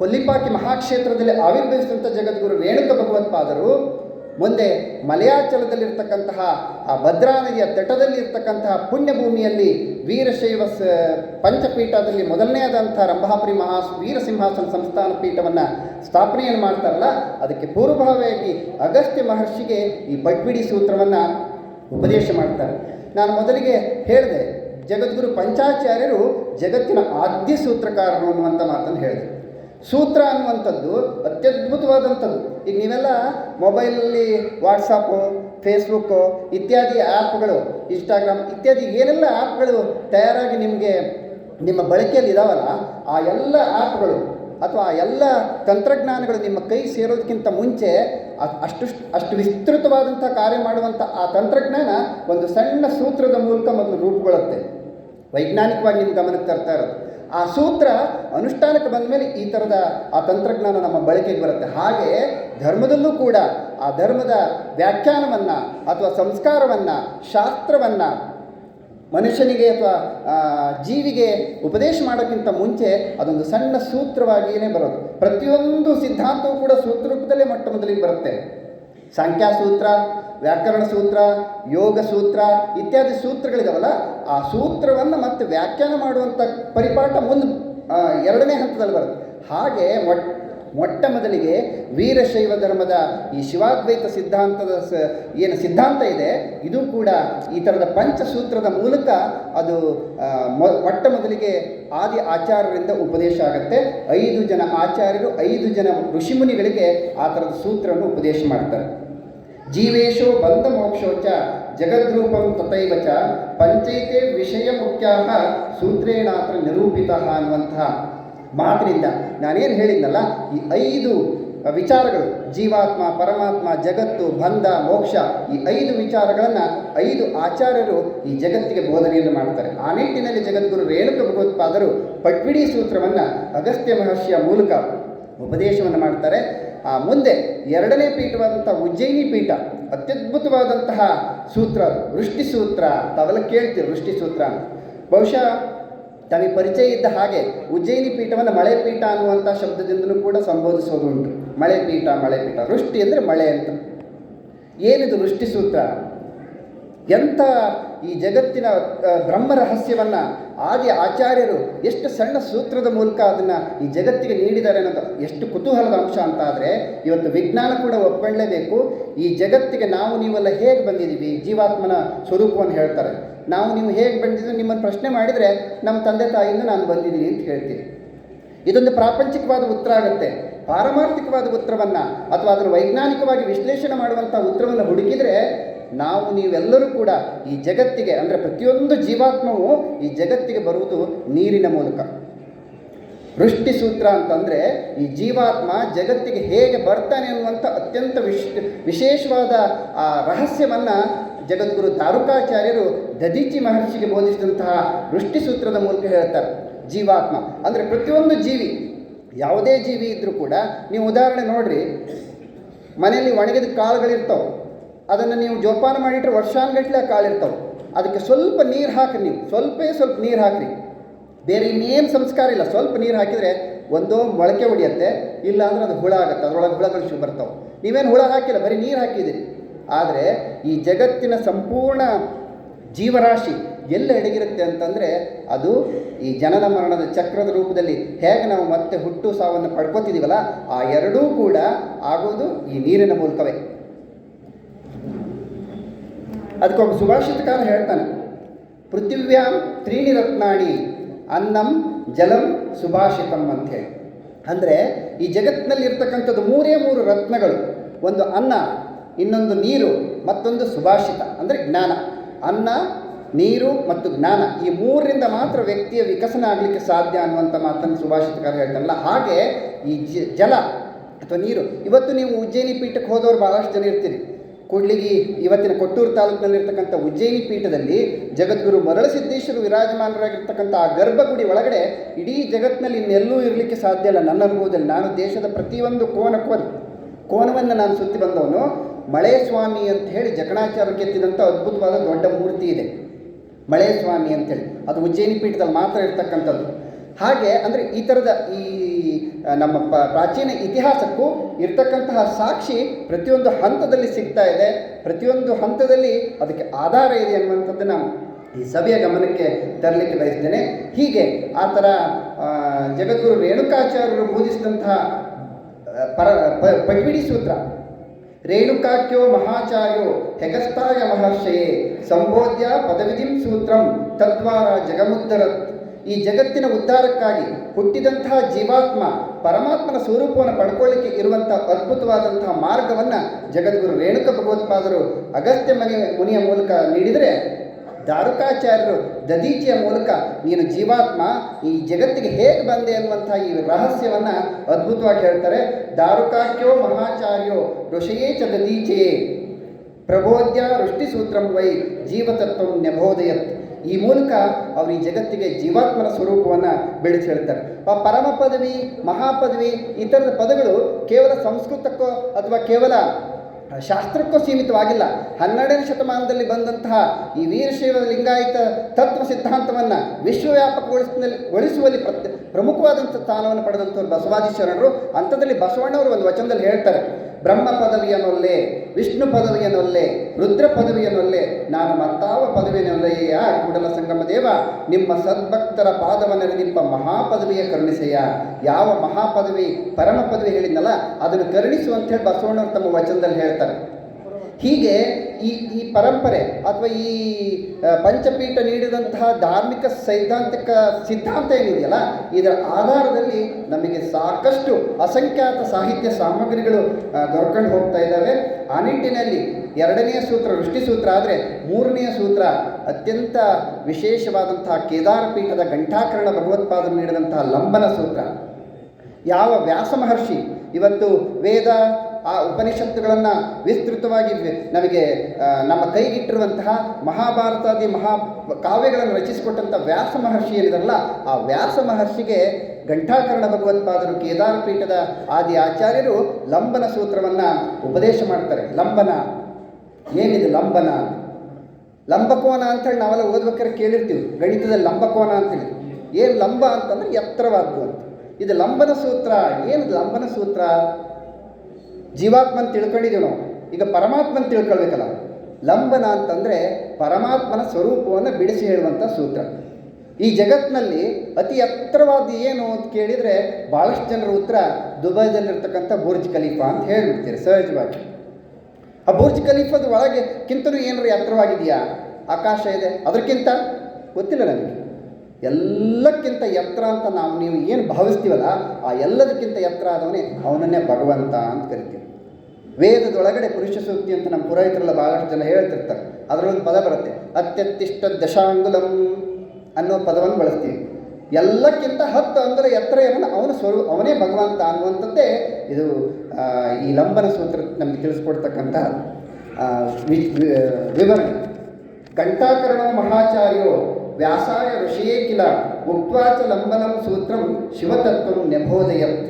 ಕೊಲ್ಲಿಪಾಕಿ ಮಹಾಕ್ಷೇತ್ರದಲ್ಲಿ ಆವಿರ್ಭವಿಸಿದಂಥ ಜಗದ್ಗುರು ರೇಣುಕ ಭಗವತ್ಪಾದರು ಮುಂದೆ ಮಲಯಾಚಲದಲ್ಲಿರ್ತಕ್ಕಂತಹ ಆ ಭದ್ರಾ ನದಿಯ ತಟದಲ್ಲಿರ್ತಕ್ಕಂತಹ ಪುಣ್ಯಭೂಮಿಯಲ್ಲಿ ವೀರಶೈವ ಸ, ಪಂಚಪೀಠದಲ್ಲಿ ಮೊದಲನೆಯದಂಥ ರಂಭಾಪುರಿ ಮಹಾ, ವೀರಸಿಂಹಾಸನ ಸಂಸ್ಥಾನ ಪೀಠವನ್ನು ಸ್ಥಾಪನೆಯನ್ನು ಮಾಡ್ತಾರಲ್ಲ, ಅದಕ್ಕೆ ಪೂರ್ವಭಾವಿಯಾಗಿ ಅಗಸ್ತ್ಯ ಮಹರ್ಷಿಗೆ ಈ ಬಡ್ಬಿಡಿ ಸೂತ್ರವನ್ನು ಉಪದೇಶ ಮಾಡ್ತಾರೆ. ನಾನು ಮೊದಲಿಗೆ ಹೇಳಿದೆ, ಜಗದ್ಗುರು ಪಂಚಾಚಾರ್ಯರು ಜಗತ್ತಿನ ಆದ್ಯ ಸೂತ್ರಕಾರರು ಅನ್ನುವಂಥ ಮಾತನ್ನು ಹೇಳಿದರು ಸೂತ್ರ ಅನ್ನುವಂಥದ್ದು ಅತ್ಯದ್ಭುತವಾದಂಥದ್ದು. ಈಗ ನೀವೆಲ್ಲ ಮೊಬೈಲಲ್ಲಿ ವಾಟ್ಸಪ್ಪು ಫೇಸ್ಬುಕ್ಕು ಇತ್ಯಾದಿ ಆ್ಯಪ್ಗಳು ಇನ್ಸ್ಟಾಗ್ರಾಮ್ ಇತ್ಯಾದಿ ಏನೆಲ್ಲ ಆ್ಯಪ್ಗಳು ತಯಾರಾಗಿ ನಿಮಗೆ ನಿಮ್ಮ ಬಳಕೆಯಲ್ಲಿ ಇದಾವಲ್ಲ, ಆ ಎಲ್ಲ ಆ್ಯಪ್ಗಳು ಅಥವಾ ಆ ಎಲ್ಲ ತಂತ್ರಜ್ಞಾನಗಳು ನಿಮ್ಮ ಕೈ ಸೇರೋದಕ್ಕಿಂತ ಮುಂಚೆ ಅಷ್ಟು ಅಷ್ಟು ವಿಸ್ತೃತವಾದಂಥ ಕಾರ್ಯ ಮಾಡುವಂಥ ಆ ತಂತ್ರಜ್ಞಾನ ಒಂದು ಸಣ್ಣ ಸೂತ್ರದ ಮೂಲಕ ಮೊದಲು ರೂಪುಗೊಳ್ಳುತ್ತೆ. ವೈಜ್ಞಾನಿಕವಾಗಿ ನಿಮ್ಮ ಗಮನಕ್ಕೆ ತರ್ತಾ ಇರೋದು. ಆ ಸೂತ್ರ ಅನುಷ್ಠಾನಕ್ಕೆ ಬಂದ ಮೇಲೆ ಈ ಥರದ ಆ ತಂತ್ರಜ್ಞಾನ ನಮ್ಮ ಬಳಕೆಗೆ ಬರುತ್ತೆ. ಹಾಗೆ ಧರ್ಮದಲ್ಲೂ ಕೂಡ ಆ ಧರ್ಮದ ವ್ಯಾಖ್ಯಾನವನ್ನು ಅಥವಾ ಸಂಸ್ಕಾರವನ್ನು, ಶಾಸ್ತ್ರವನ್ನು ಮನುಷ್ಯನಿಗೆ ಅಥವಾ ಜೀವಿಗೆ ಉಪದೇಶ ಮಾಡೋಕ್ಕಿಂತ ಮುಂಚೆ ಅದೊಂದು ಸಣ್ಣ ಸೂತ್ರವಾಗಿಯೇ ಬರೋದು. ಪ್ರತಿಯೊಂದು ಸಿದ್ಧಾಂತವೂ ಕೂಡ ಸೂತ್ರ ರೂಪದಲ್ಲೇ ಮೊಟ್ಟ ಮೊದಲಿಗೆ ಬರುತ್ತೆ. ಸಂಖ್ಯಾಸೂತ್ರ, ವ್ಯಾಕರಣ ಸೂತ್ರ, ಯೋಗ ಸೂತ್ರ ಇತ್ಯಾದಿ ಸೂತ್ರಗಳಿದಾವಲ್ಲ, ಆ ಸೂತ್ರವನ್ನು ಮತ್ತೆ ವ್ಯಾಖ್ಯಾನ ಮಾಡುವಂಥ ಪರಿಪಾಠ ಮುಂದೆ ಎರಡನೇ ಹಂತದಲ್ಲಿ ಬರುತ್ತೆ. ಹಾಗೆ ಮೊಟ್ಟ ಮೊಟ್ಟ ಮೊದಲಿಗೆ ವೀರಶೈವ ಧರ್ಮದ ಈ ಶಿವಾದ್ವೈತ ಸಿದ್ಧಾಂತದ ಸ, ಏನು ಸಿದ್ಧಾಂತ ಇದೆ, ಇದು ಕೂಡ ಈ ಥರದ ಪಂಚಸೂತ್ರದ ಮೂಲಕ ಅದು ಮೊಟ್ಟ ಮೊದಲಿಗೆ ಆದಿ ಆಚಾರ್ಯರಿಂದ ಉಪದೇಶ ಆಗುತ್ತೆ. ಐದು ಜನ ಆಚಾರ್ಯರು, ಐದು ಜನ ಋಷಿಮುನಿಗಳಿಗೆ ಆ ಥರದ ಸೂತ್ರವನ್ನು ಉಪದೇಶ ಮಾಡ್ತಾರೆ. ಜೀವೇಶೋ ಬಂಧ ಮೋಕ್ಷೋಚ, ಜಗದ್ರೂಪಂ ತಥೈವ ಚ, ಪಂಚೈತೆ ವಿಷಯ ಮುಖ್ಯಾಹ, ಸೂತ್ರೇಣಾತ್ರ ನಿರೂಪಿತ ಅನ್ನುವಂತಹ ಮಾತಿನಿಂದ ನಾನೇನು ಹೇಳಿದ್ನಲ್ಲ, ಈ ಐದು ವಿಚಾರಗಳು, ಜೀವಾತ್ಮ, ಪರಮಾತ್ಮ, ಜಗತ್ತು, ಬಂಧ, ಮೋಕ್ಷ, ಈ ಐದು ವಿಚಾರಗಳನ್ನು ಐದು ಆಚಾರ್ಯರು ಈ ಜಗತ್ತಿಗೆ ಬೋಧನೆಯನ್ನು ಮಾಡ್ತಾರೆ. ಆ ನಿಟ್ಟಿನಲ್ಲಿ ಜಗದ್ಗುರು ರೇಣುಕ ಭಗವತ್ಪಾದರು ಪಟ್ವಿಡಿ ಸೂತ್ರವನ್ನು ಅಗಸ್ತ್ಯ ಮಹರ್ಷಿಯ ಮೂಲಕ ಉಪದೇಶವನ್ನು ಮಾಡ್ತಾರೆ. ಆ ಮುಂದೆ ಎರಡನೇ ಪೀಠವಾದಂಥ ಉಜ್ಜಯಿನಿ ಪೀಠ, ಅತ್ಯದ್ಭುತವಾದಂತಹ ಸೂತ್ರ ಅದು ವೃಷ್ಟಿ ಸೂತ್ರ ತಾವೆಲ್ಲ ಕೇಳ್ತೀರಿ ವೃಷ್ಟಿ ಸೂತ್ರ ಅಂತ. ಬಹುಶಃ ತಮಗೆ ಪರಿಚಯ ಇದ್ದ ಹಾಗೆ ಉಜ್ಜಯಿನಿ ಪೀಠವನ್ನು ಮಳೆ ಪೀಠ ಅನ್ನುವಂಥ ಶಬ್ದದಿಂದಲೂ ಕೂಡ ಸಂಬೋಧಿಸೋದು ಉಂಟು. ಮಳೆ ಪೀಠ ಮಳೆ ಪೀಠ. ವೃಷ್ಟಿ ಅಂದರೆ ಮಳೆ ಅಂತ. ಏನಿದು ವೃಷ್ಟಿ ಸೂತ್ರ? ಎಂಥ ಈ ಜಗತ್ತಿನ ಬ್ರಹ್ಮ ರಹಸ್ಯವನ್ನು ಆದಿ ಆಚಾರ್ಯರು ಎಷ್ಟು ಸಣ್ಣ ಸೂತ್ರದ ಮೂಲಕ ಅದನ್ನು ಈ ಜಗತ್ತಿಗೆ ನೀಡಿದ್ದಾರೆ ಅನ್ನೋದು ಎಷ್ಟು ಕುತೂಹಲದ ಅಂಶ ಅಂತ ಆದರೆ ಇವತ್ತು ವಿಜ್ಞಾನ ಕೂಡ ಒಪ್ಕೊಳ್ಳೇಬೇಕು ಈ ಜಗತ್ತಿಗೆ ನಾವು ನೀವೆಲ್ಲ ಹೇಗೆ ಬಂದಿದ್ದೀವಿ? ಜೀವಾತ್ಮನ ಸ್ವರೂಪವನ್ನು ಹೇಳ್ತಾರೆ. ನಾವು ನೀವು ಹೇಗೆ ಬೆಳೆದಿದ್ದು ನಿಮ್ಮನ್ನು ಪ್ರಶ್ನೆ ಮಾಡಿದರೆ ನಮ್ಮ ತಂದೆ ತಾಯಿಯಿಂದ ನಾನು ಬಂದಿದ್ದೀನಿ ಅಂತ ಹೇಳ್ತೀನಿ. ಇದೊಂದು ಪ್ರಾಪಂಚಿಕವಾದ ಉತ್ತರ ಆಗುತ್ತೆ. ಪಾರಮಾರ್ಥಿಕವಾದ ಉತ್ತರವನ್ನು ಅಥವಾ ಅದನ್ನು ವೈಜ್ಞಾನಿಕವಾಗಿ ವಿಶ್ಲೇಷಣೆ ಮಾಡುವಂಥ ಉತ್ತರವನ್ನು ಹುಡುಕಿದರೆ ನಾವು ನೀವೆಲ್ಲರೂ ಕೂಡ ಈ ಜಗತ್ತಿಗೆ, ಅಂದರೆ ಪ್ರತಿಯೊಂದು ಜೀವಾತ್ಮವು ಈ ಜಗತ್ತಿಗೆ ಬರುವುದು ನೀರಿನ ಮೂಲಕ. ವೃಷ್ಟಿ ಸೂತ್ರ ಅಂತಂದರೆ ಈ ಜೀವಾತ್ಮ ಜಗತ್ತಿಗೆ ಹೇಗೆ ಬರ್ತಾನೆ ಅನ್ನುವಂಥ ಅತ್ಯಂತ ವಿಶ್ ವಿಶೇಷವಾದ ಆ ರಹಸ್ಯವನ್ನು ಜಗದ್ಗುರು ತಾರುಕಾಚಾರ್ಯರು ದದೀಚಿ ಮಹರ್ಷಿಗೆ ಬೋಧಿಸಿದಂತಹ ವೃಷ್ಟಿ ಸೂತ್ರದ ಮೂಲಕ ಹೇಳ್ತಾರೆ, ಜೀವಾತ್ಮ. ಅಂದರೆ ಪ್ರತಿಯೊಂದು ಜೀವಿ, ಯಾವುದೇ ಜೀವಿ ಇದ್ದರೂ ಕೂಡ, ನೀವು ಉದಾಹರಣೆ ನೋಡ್ರಿ, ಮನೆಯಲ್ಲಿ ಒಣಗಿದ ಕಾಳುಗಳಿರ್ತಾವೆ. ಅದನ್ನು ನೀವು ಜೋಪಾನ ಮಾಡಿಟ್ರೆ ವರ್ಷಾನುಗಟ್ಟಲೆ ಆ ಕಾಳಿರ್ತಾವೆ. ಅದಕ್ಕೆ ಸ್ವಲ್ಪ ನೀರು ಹಾಕಿ ನೀವು. ಸ್ವಲ್ಪೇ ಸ್ವಲ್ಪ ನೀರು ಹಾಕಿರಿ. ಬೇರೆ ಇನ್ನೇನು ಸಂಸ್ಕಾರ ಇಲ್ಲ. ಸ್ವಲ್ಪ ನೀರು ಹಾಕಿದರೆ ಒಂದೋ ಮೊಳಕೆ ಹೊಡಿಯತ್ತೆ ಇಲ್ಲ ಅಂದ್ರೆ ಅದು ಹುಳ ಆಗುತ್ತೆ. ಅದರೊಳಗೆ ಹುಳಗಳು ಬರ್ತಾವೆ. ನೀವೇನು ಹುಳ ಹಾಕಿಲ್ಲ, ಬರೀ ನೀರು ಹಾಕಿದ್ದೀರಿ. ಆದರೆ ಈ ಜಗತ್ತಿನ ಸಂಪೂರ್ಣ ಜೀವರಾಶಿ ಎಲ್ಲ ಅಡಗಿರುತ್ತೆ ಅಂತಂದರೆ ಅದು ಈ ಜನನ ಮರಣದ ಚಕ್ರದ ರೂಪದಲ್ಲಿ. ಹೇಗೆ ನಾವು ಮತ್ತೆ ಹುಟ್ಟು ಸಾವನ್ನು ಪಡ್ಕೋತಿದ್ದೀವಲ್ಲ ಆ ಎರಡೂ ಕೂಡ ಆಗೋದು ಈ ನೀರಿನ ಮೂಲಕವೇ. ಅದಕ್ಕೊಬ್ಬ ಸುಭಾಷಿತಕಾರ ಹೇಳ್ತಾನೆ, ಪೃಥಿವ್ಯಾಂ ತ್ರೀಣಿ ರತ್ನಾಡಿ ಅನ್ನಂ ಜಲಂ ಸುಭಾಷಿತಂ ಹೇಳಿ ಅಂದರೆ ಈ ಜಗತ್ತಿನಲ್ಲಿ ಇರ್ತಕ್ಕಂಥದ್ದು ಮೂರೇ ಮೂರು ರತ್ನಗಳು. ಒಂದು ಅನ್ನ ಇನ್ನೊಂದು ನೀರು, ಮತ್ತೊಂದು ಸುಭಾಷಿತ, ಅಂದರೆ ಜ್ಞಾನ. ಅನ್ನ, ನೀರು ಮತ್ತು ಜ್ಞಾನ, ಈ ಮೂರರಿಂದ ಮಾತ್ರ ವ್ಯಕ್ತಿಯ ವಿಕಸನ ಆಗಲಿಕ್ಕೆ ಸಾಧ್ಯ ಅನ್ನುವಂಥ ಮಾತನ್ನು ಸುಭಾಷಿತಕಾರ ಹೇಳ್ತಾರಲ್ಲ. ಹಾಗೆ ಈ ಜಲ ಅಥವಾ ನೀರು. ಇವತ್ತು ನೀವು ಉಜ್ಜಯಿನಿ ಪೀಠಕ್ಕೆ ಹೋದವರು ಭಾಳಷ್ಟು ಜನ ಇರ್ತೀರಿ. ಕೂಡ್ಲಿಗಿ ಇವತ್ತಿನ ಕೊಟ್ಟೂರು ತಾಲೂಕಿನಲ್ಲಿರ್ತಕ್ಕಂಥ ಉಜ್ಜಯಿನಿ ಪೀಠದಲ್ಲಿ ಜಗದ್ಗುರು ಮರಳಸಿದ್ದೇಶ್ವರು ವಿರಾಜಮಾನರಾಗಿರ್ತಕ್ಕಂಥ ಆ ಗರ್ಭಗುಡಿ ಒಳಗಡೆ ಇಡೀ ಜಗತ್ತಿನಲ್ಲಿ ಇನ್ನೆಲ್ಲೂ ಇರಲಿಕ್ಕೆ ಸಾಧ್ಯ ಇಲ್ಲ. ನನ್ನ ಅನುಭವದಲ್ಲಿ ನಾನು ದೇಶದ ಪ್ರತಿಯೊಂದು ಕೋನಕ್ಕೂ ಅದು. ಕೋನವನ್ನು ನಾನು ಸುತ್ತಿ ಬಂದವನು. ಮಳೆ ಸ್ವಾಮಿ ಅಂತ ಹೇಳಿ ಜಕಣಾಚಾರ್ಯ ಕೆತ್ತಿದಂಥ ಅದ್ಭುತವಾದ ದೊಡ್ಡ ಮೂರ್ತಿ ಇದೆ. ಮಳೆ ಸ್ವಾಮಿ ಅಂತೇಳಿ. ಅದು ಉಜ್ಜಯಿನಿ ಪೀಠದಲ್ಲಿ ಮಾತ್ರ ಇರ್ತಕ್ಕಂಥದ್ದು. ಹಾಗೆ ಅಂದರೆ ಈ ಥರದ ಈ ನಮ್ಮ ಪ್ರಾಚೀನ ಇತಿಹಾಸಕ್ಕೂ ಇರ್ತಕ್ಕಂತಹ ಸಾಕ್ಷಿ ಪ್ರತಿಯೊಂದು ಹಂತದಲ್ಲಿ ಸಿಗ್ತಾ ಇದೆ. ಪ್ರತಿಯೊಂದು ಹಂತದಲ್ಲಿ ಅದಕ್ಕೆ ಆಧಾರ ಇದೆ ಅನ್ನುವಂಥದ್ದನ್ನು ಈ ಸಭೆಯ ಗಮನಕ್ಕೆ ತರಲಿಕ್ಕೆ ಬಯಸ್ತೇನೆ. ಹೀಗೆ ಆ ಥರ ಜಗದ್ಗುರು ರೇಣುಕಾಚಾರ್ಯರು ಬೋಧಿಸಿದಂತಹ ಪರ ಪಗ್ಬಿಡಿ ಸೂತ್ರ ರೇಣುಕಾಖ್ಯೋ ಮಹಾಚಾರ್ಯೋ ಹೆಗಸ್ತಾಯ ಮಹರ್ಷಯೇ, ಸಂಬೋಧ್ಯ ಪದವಿಧಿಂ ಸೂತ್ರಂ ತದ್ವಾರ ಜಗಮುದ್ದರತ್ ಈ ಜಗತ್ತಿನ ಉದ್ಧಾರಕ್ಕಾಗಿ ಹುಟ್ಟಿದಂತಹ ಜೀವಾತ್ಮ ಪರಮಾತ್ಮನ ಸ್ವರೂಪವನ್ನು ಪಡ್ಕೊಳ್ಳಿಕ್ಕೆ ಇರುವಂತಹ ಅದ್ಭುತವಾದಂತಹ ಮಾರ್ಗವನ್ನು ಜಗದ್ಗುರು ರೇಣುಕ ಭಗವತ್ಪಾದರು ಅಗಸ್ತ್ಯ ಮನೆಯ ಮುನಿಯ ಮೂಲಕ ನೀಡಿದರೆ ದಾರುಕಾಚಾರ್ಯರು ದದೀಚಿಯ ಮೂಲಕ, ನೀನು ಜೀವಾತ್ಮ, ಈ ಜಗತ್ತಿಗೆ ಹೇಗೆ ಬಂದೆ ಅನ್ನುವಂಥ ಈ ರಹಸ್ಯವನ್ನು ಅದ್ಭುತವಾಗಿ ಹೇಳ್ತಾರೆ. ದಾರುಕಾಖ್ಯೋ ಮಹಾಚಾರ್ಯೋ ಋಷಯೇ ಚ ದದೀಚೆಯೇ ಪ್ರಬೋಧ್ಯ ವೃಷ್ಟಿಸೂತ್ರಂ ವೈ ಜೀವತತ್ವ ನ್ಯಬೋಧಯತ್. ಈ ಮೂಲಕ ಅವರು ಈ ಜಗತ್ತಿಗೆ ಜೀವಾತ್ಮನ ಸ್ವರೂಪವನ್ನು ಬೆಳೆಸಿ ಹೇಳ್ತಾರೆ. ಪರಮ ಪದವಿ ಮಹಾಪದವಿ ಈ ಥರದ ಪದಗಳು ಕೇವಲ ಸಂಸ್ಕೃತಕ್ಕೋ ಅಥವಾ ಕೇವಲ ಶಾಸ್ತ್ರಕ್ಕೂ ಸೀಮಿತವಾಗಿಲ್ಲ. ಹನ್ನೆರಡನೇ ಶತಮಾನದಲ್ಲಿ ಬಂದಂತಹ ಈ ವೀರಶೈವ ಲಿಂಗಾಯತ ತತ್ವ ಸಿದ್ಧಾಂತವನ್ನು ವಿಶ್ವವ್ಯಾಪಕಗೊಳಿಸಿನಲ್ಲಿ ಗೊಳಿಸುವಲ್ಲಿ ಪ್ರತ್ಯ, ಪ್ರಮುಖವಾದಂಥ ಸ್ಥಾನವನ್ನು ಪಡೆದಂಥವ್ರು ಬಸವಾದಿ ಶರಣರು. ಅಂಥದ್ರಲ್ಲಿ ಬಸವಣ್ಣವರು ಒಂದು ವಚನದಲ್ಲಿ ಹೇಳ್ತಾರೆ. ಬ್ರಹ್ಮ ಪದವಿಯನ್ನೊಲ್ಲೆ ವಿಷ್ಣು ಪದವಿಯನ್ನೊಲ್ಲೆ ರುದ್ರ ಪದವಿಯನ್ನೊಲ್ಲೆ ನಾನು ಮತ್ತಾವ ಪದವಿಯನ್ನೊಲ್ಲೆಯ ಕೂಡಲ ಸಂಗಮ ದೇವ, ನಿಮ್ಮ ಸದ್ಭಕ್ತರ ಪಾದವನ್ನೆರದಿಂಪ ಮಹಾಪದವಿಯ ಕರುಣಿಸೆಯ ಯಾವ ಮಹಾಪದವಿ ಪರಮ ಪದವಿ ಹೇಳಿದ್ನಲ್ಲ, ಅದನ್ನು ಕರುಣಿಸು ಅಂತ ಹೇಳಿ ಬಸವಣ್ಣವರು ತಮ್ಮ ವಚನದಲ್ಲಿ ಹೇಳ್ತಾರೆ. ಹೀಗೆ ಈ ಈ ಪರಂಪರೆ ಅಥವಾ ಈ ಪಂಚಪೀಠ ನೀಡಿದಂತಹ ಧಾರ್ಮಿಕ ಸೈದ್ಧಾಂತಿಕ ಸಿದ್ಧಾಂತ ಏನಿದೆಯಲ್ಲ, ಇದರ ಆಧಾರದಲ್ಲಿ ನಮಗೆ ಸಾಕಷ್ಟು ಅಸಂಖ್ಯಾತ ಸಾಹಿತ್ಯ ಸಾಮಗ್ರಿಗಳು ದೊರಕೊಂಡು ಹೋಗ್ತಾ ಇದ್ದಾವೆ. ಆ ನಿಟ್ಟಿನಲ್ಲಿ ಎರಡನೆಯ ಸೂತ್ರ ಸೂತ್ರ ಆದರೆ ಮೂರನೆಯ ಸೂತ್ರ ಅತ್ಯಂತ ವಿಶೇಷವಾದಂತಹ ಕೇದಾರಪೀಠದ ಘಂಟಾಕರಣ ಭಗವತ್ಪಾದನ ನೀಡಿದಂತಹ ಲಂಬನ ಸೂತ್ರ. ಯಾವ ವ್ಯಾಸ ಮಹರ್ಷಿ ಇವತ್ತು ವೇದ ಆ ಉಪನಿಷತ್ತುಗಳನ್ನು ವಿಸ್ತೃತವಾಗಿ ನಮಗೆ ನಮ್ಮ ಕೈಗಿಟ್ಟಿರುವಂತಹ ಮಹಾಭಾರತಾದಿ ಮಹಾ ಕಾವ್ಯಗಳನ್ನು ರಚಿಸಿಕೊಟ್ಟಂಥ ವ್ಯಾಸ ಮಹರ್ಷಿ ಏನಿದಾರಲ್ಲ, ಆ ವ್ಯಾಸ ಮಹರ್ಷಿಗೆ ಘಂಟಾಕರಣ ಭಗವತ್ಪಾದರು ಕೇದಾರ ಪೀಠದ ಆದಿ ಆಚಾರ್ಯರು ಲಂಬನ ಸೂತ್ರವನ್ನು ಉಪದೇಶ ಮಾಡ್ತಾರೆ. ಲಂಬನ. ಏನಿದು ಲಂಬನ? ಲಂಬಕೋನ ಅಂತೇಳಿ ನಾವೆಲ್ಲ ಓದ್ಬೇಕಾದ್ರೆ ಕೇಳಿರ್ತೀವಿ. ಗಣಿತದ ಲಂಬಕೋನ ಅಂತೇಳಿ. ಏನು ಲಂಬ ಅಂತಂದ್ರೆ ಎತ್ತರವಾದ್ದು ಅಂತ. ಇದು ಲಂಬನ ಸೂತ್ರ. ಏನು ಲಂಬನ ಸೂತ್ರ? ಜೀವಾತ್ಮನ ತಿಳ್ಕೊಂಡಿದ್ದೀವಿ ನಾವು. ಈಗ ಪರಮಾತ್ಮನ ತಿಳ್ಕೊಳ್ಬೇಕಲ್ಲ, ಲಂಬನ ಅಂತಂದರೆ ಪರಮಾತ್ಮನ ಸ್ವರೂಪವನ್ನು ಬಿಡಿಸಿ ಹೇಳುವಂಥ ಸೂತ್ರ. ಈ ಜಗತ್ತಿನಲ್ಲಿ ಅತಿ ಎತ್ತರವಾದ ಏನು ಅಂತ ಕೇಳಿದರೆ ಭಾಳಷ್ಟು ಜನರ ಉತ್ತರ ದುಬೈದಲ್ಲಿರ್ತಕ್ಕಂಥ ಬುರ್ಜ್ ಖಲೀಫಾ ಅಂತ ಹೇಳಿಬಿಡ್ತೀರಿ ಸಹಜವಾಗಿ. ಆ ಬುರ್ಜ್ ಖಲೀಫದ ಒಳಗೆ ಕಿಂತಲೂ ಏನಾರು ಎತ್ತರವಾಗಿದೆಯಾ ಆಕಾಶ ಇದೆ. ಅದಕ್ಕಿಂತ ಗೊತ್ತಿಲ್ಲ ನನಗೆ ಎಲ್ಲಕ್ಕಿಂತ ಎತ್ತರ ಅಂತ ನಾವು ನೀವು ಏನು ಭಾವಿಸ್ತೀವಲ್ಲ, ಆ ಎಲ್ಲದಕ್ಕಿಂತ ಎತ್ತರ ಆದವನೇ ಅವನನ್ನೇ ಭಗವಂತ ಅಂತ ಕರಿತೀವಿ. ವೇದದೊಳಗಡೆ ಪುರುಷ ಸೂಕ್ತಿ ಅಂತ ನಮ್ಮ ಪುರೋಹಿತರೆಲ್ಲ ಭಾಳಷ್ಟು ಜನ ಹೇಳ್ತಿರ್ತಾರೆ. ಅದರಲ್ಲೊಂದು ಪದ ಬರುತ್ತೆ. ಅತ್ಯತ್ತಿಷ್ಟ ದಶಾಂಗುಲಂ ಅನ್ನೋ ಪದವನ್ನು ಬಳಸ್ತೀವಿ. ಎಲ್ಲಕ್ಕಿಂತ ಹತ್ತು ಅಂದರೆ ಎತ್ತರ ಏನನ್ನ ಅವನ ಸ್ವರೂ, ಅವನೇ ಭಗವಂತ ಅನ್ನುವಂಥದ್ದೇ ಇದು ಈ ಲಂಬನ ಸೂತ್ರ ನಮಗೆ ತಿಳಿಸ್ಕೊಡ್ತಕ್ಕಂಥ ವಿವರಣೆ. ಕಂಠಾಕರಣೋ ಮಹಾಚಾರ್ಯೋ ವ್ಯಾಸಾಯ ಋಷಿಯೇ ಕಿಲ ಉಕ್ವಾಚ ಲಂಬನಂ ಸೂತ್ರಂ ಶಿವತತ್ವಂ ನೆಬೋದಯತ್.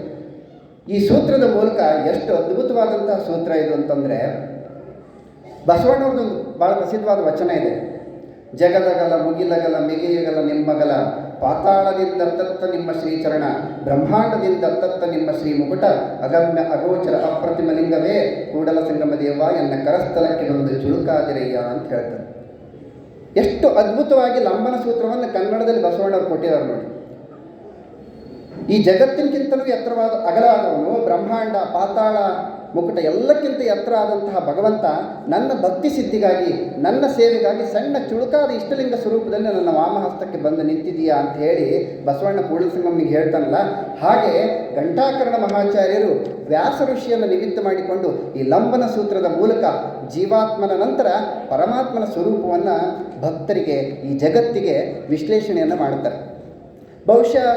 ಈ ಸೂತ್ರದ ಮೂಲಕ ಎಷ್ಟು ಅದ್ಭುತವಾದಂತಹ ಸೂತ್ರ ಇದು ಅಂತಂದರೆ, ಬಸವಣ್ಣವ್ರದ್ದು ಭಾಳ ಪ್ರಸಿದ್ಧವಾದ ವಚನ ಇದೆ. ಜಗದಗಲ ಮುಗಿಲಗಲ ಮಿಗಿಯಗಲ ನಿಮ್ಮಗಲ, ಪಾತಾಳದಿಂದ ತತ್ತ ನಿಮ್ಮ ಶ್ರೀಚರಣ, ಬ್ರಹ್ಮಾಂಡದಿಂದ ತತ್ತ ನಿಮ್ಮ ಶ್ರೀ ಮುಕುಟ, ಅಗಮ್ಯ ಅಗೋಚರ ಅಪ್ರತಿಮ ಲಿಂಗವೇ, ಕೂಡಲ ಸಂಗಮ ದೇವ ಎನ್ನ ಕರಸ್ಥಲಕ್ಕೆ ಒಂದು ಚುಳುಕಾದಿರಯ್ಯ ಅಂತ ಹೇಳ್ತಾರೆ. ಎಷ್ಟು ಅದ್ಭುತವಾಗಿ ಲಂಬನ ಸೂತ್ರವನ್ನು ಕನ್ನಡದಲ್ಲಿ ಬಸವಣ್ಣವ್ರು ಕೊಟ್ಟಿದ್ದಾರೆ ನೋಡಿ. ಈ ಜಗತ್ತಿನಕ್ಕಿಂತಲೂ ಎತ್ತರವಾದ ಅಗಲಾದವನು ಬ್ರಹ್ಮಾಂಡ, ಪಾತಾಳ, ಮುಕುಟ ಎಲ್ಲಕ್ಕಿಂತ ಎತ್ತರ ಆದಂತಹ ಭಗವಂತ ನನ್ನ ಭಕ್ತಿ ಸಿದ್ಧಿಗಾಗಿ, ನನ್ನ ಸೇವೆಗಾಗಿ ಸಣ್ಣ ಚುಳುಕಾದ ಇಷ್ಟಲಿಂಗ ಸ್ವರೂಪದಲ್ಲಿ ನನ್ನ ವಾಮಹಸ್ತಕ್ಕೆ ಬಂದು ನಿಂತಿದೆಯಾ ಅಂತ ಹೇಳಿ ಬಸವಣ್ಣ ಕೂಡಲಸಂಗಮ್ಮಿಗೆ ಹೇಳ್ತಾನಲ್ಲ, ಹಾಗೆ ಘಂಟಾಕರಣ ಮಹಾಚಾರ್ಯರು ವ್ಯಾಸ ಋಷಿಯನ್ನು ನಿಮಿತ್ತ ಮಾಡಿಕೊಂಡು ಈ ಲಂಬನ ಸೂತ್ರದ ಮೂಲಕ ಜೀವಾತ್ಮನ ನಂತರ ಪರಮಾತ್ಮನ ಸ್ವರೂಪವನ್ನು ಭಕ್ತರಿಗೆ, ಈ ಜಗತ್ತಿಗೆ ವಿಶ್ಲೇಷಣೆಯನ್ನು ಮಾಡುತ್ತಾರೆ. ಬಹುಶಃ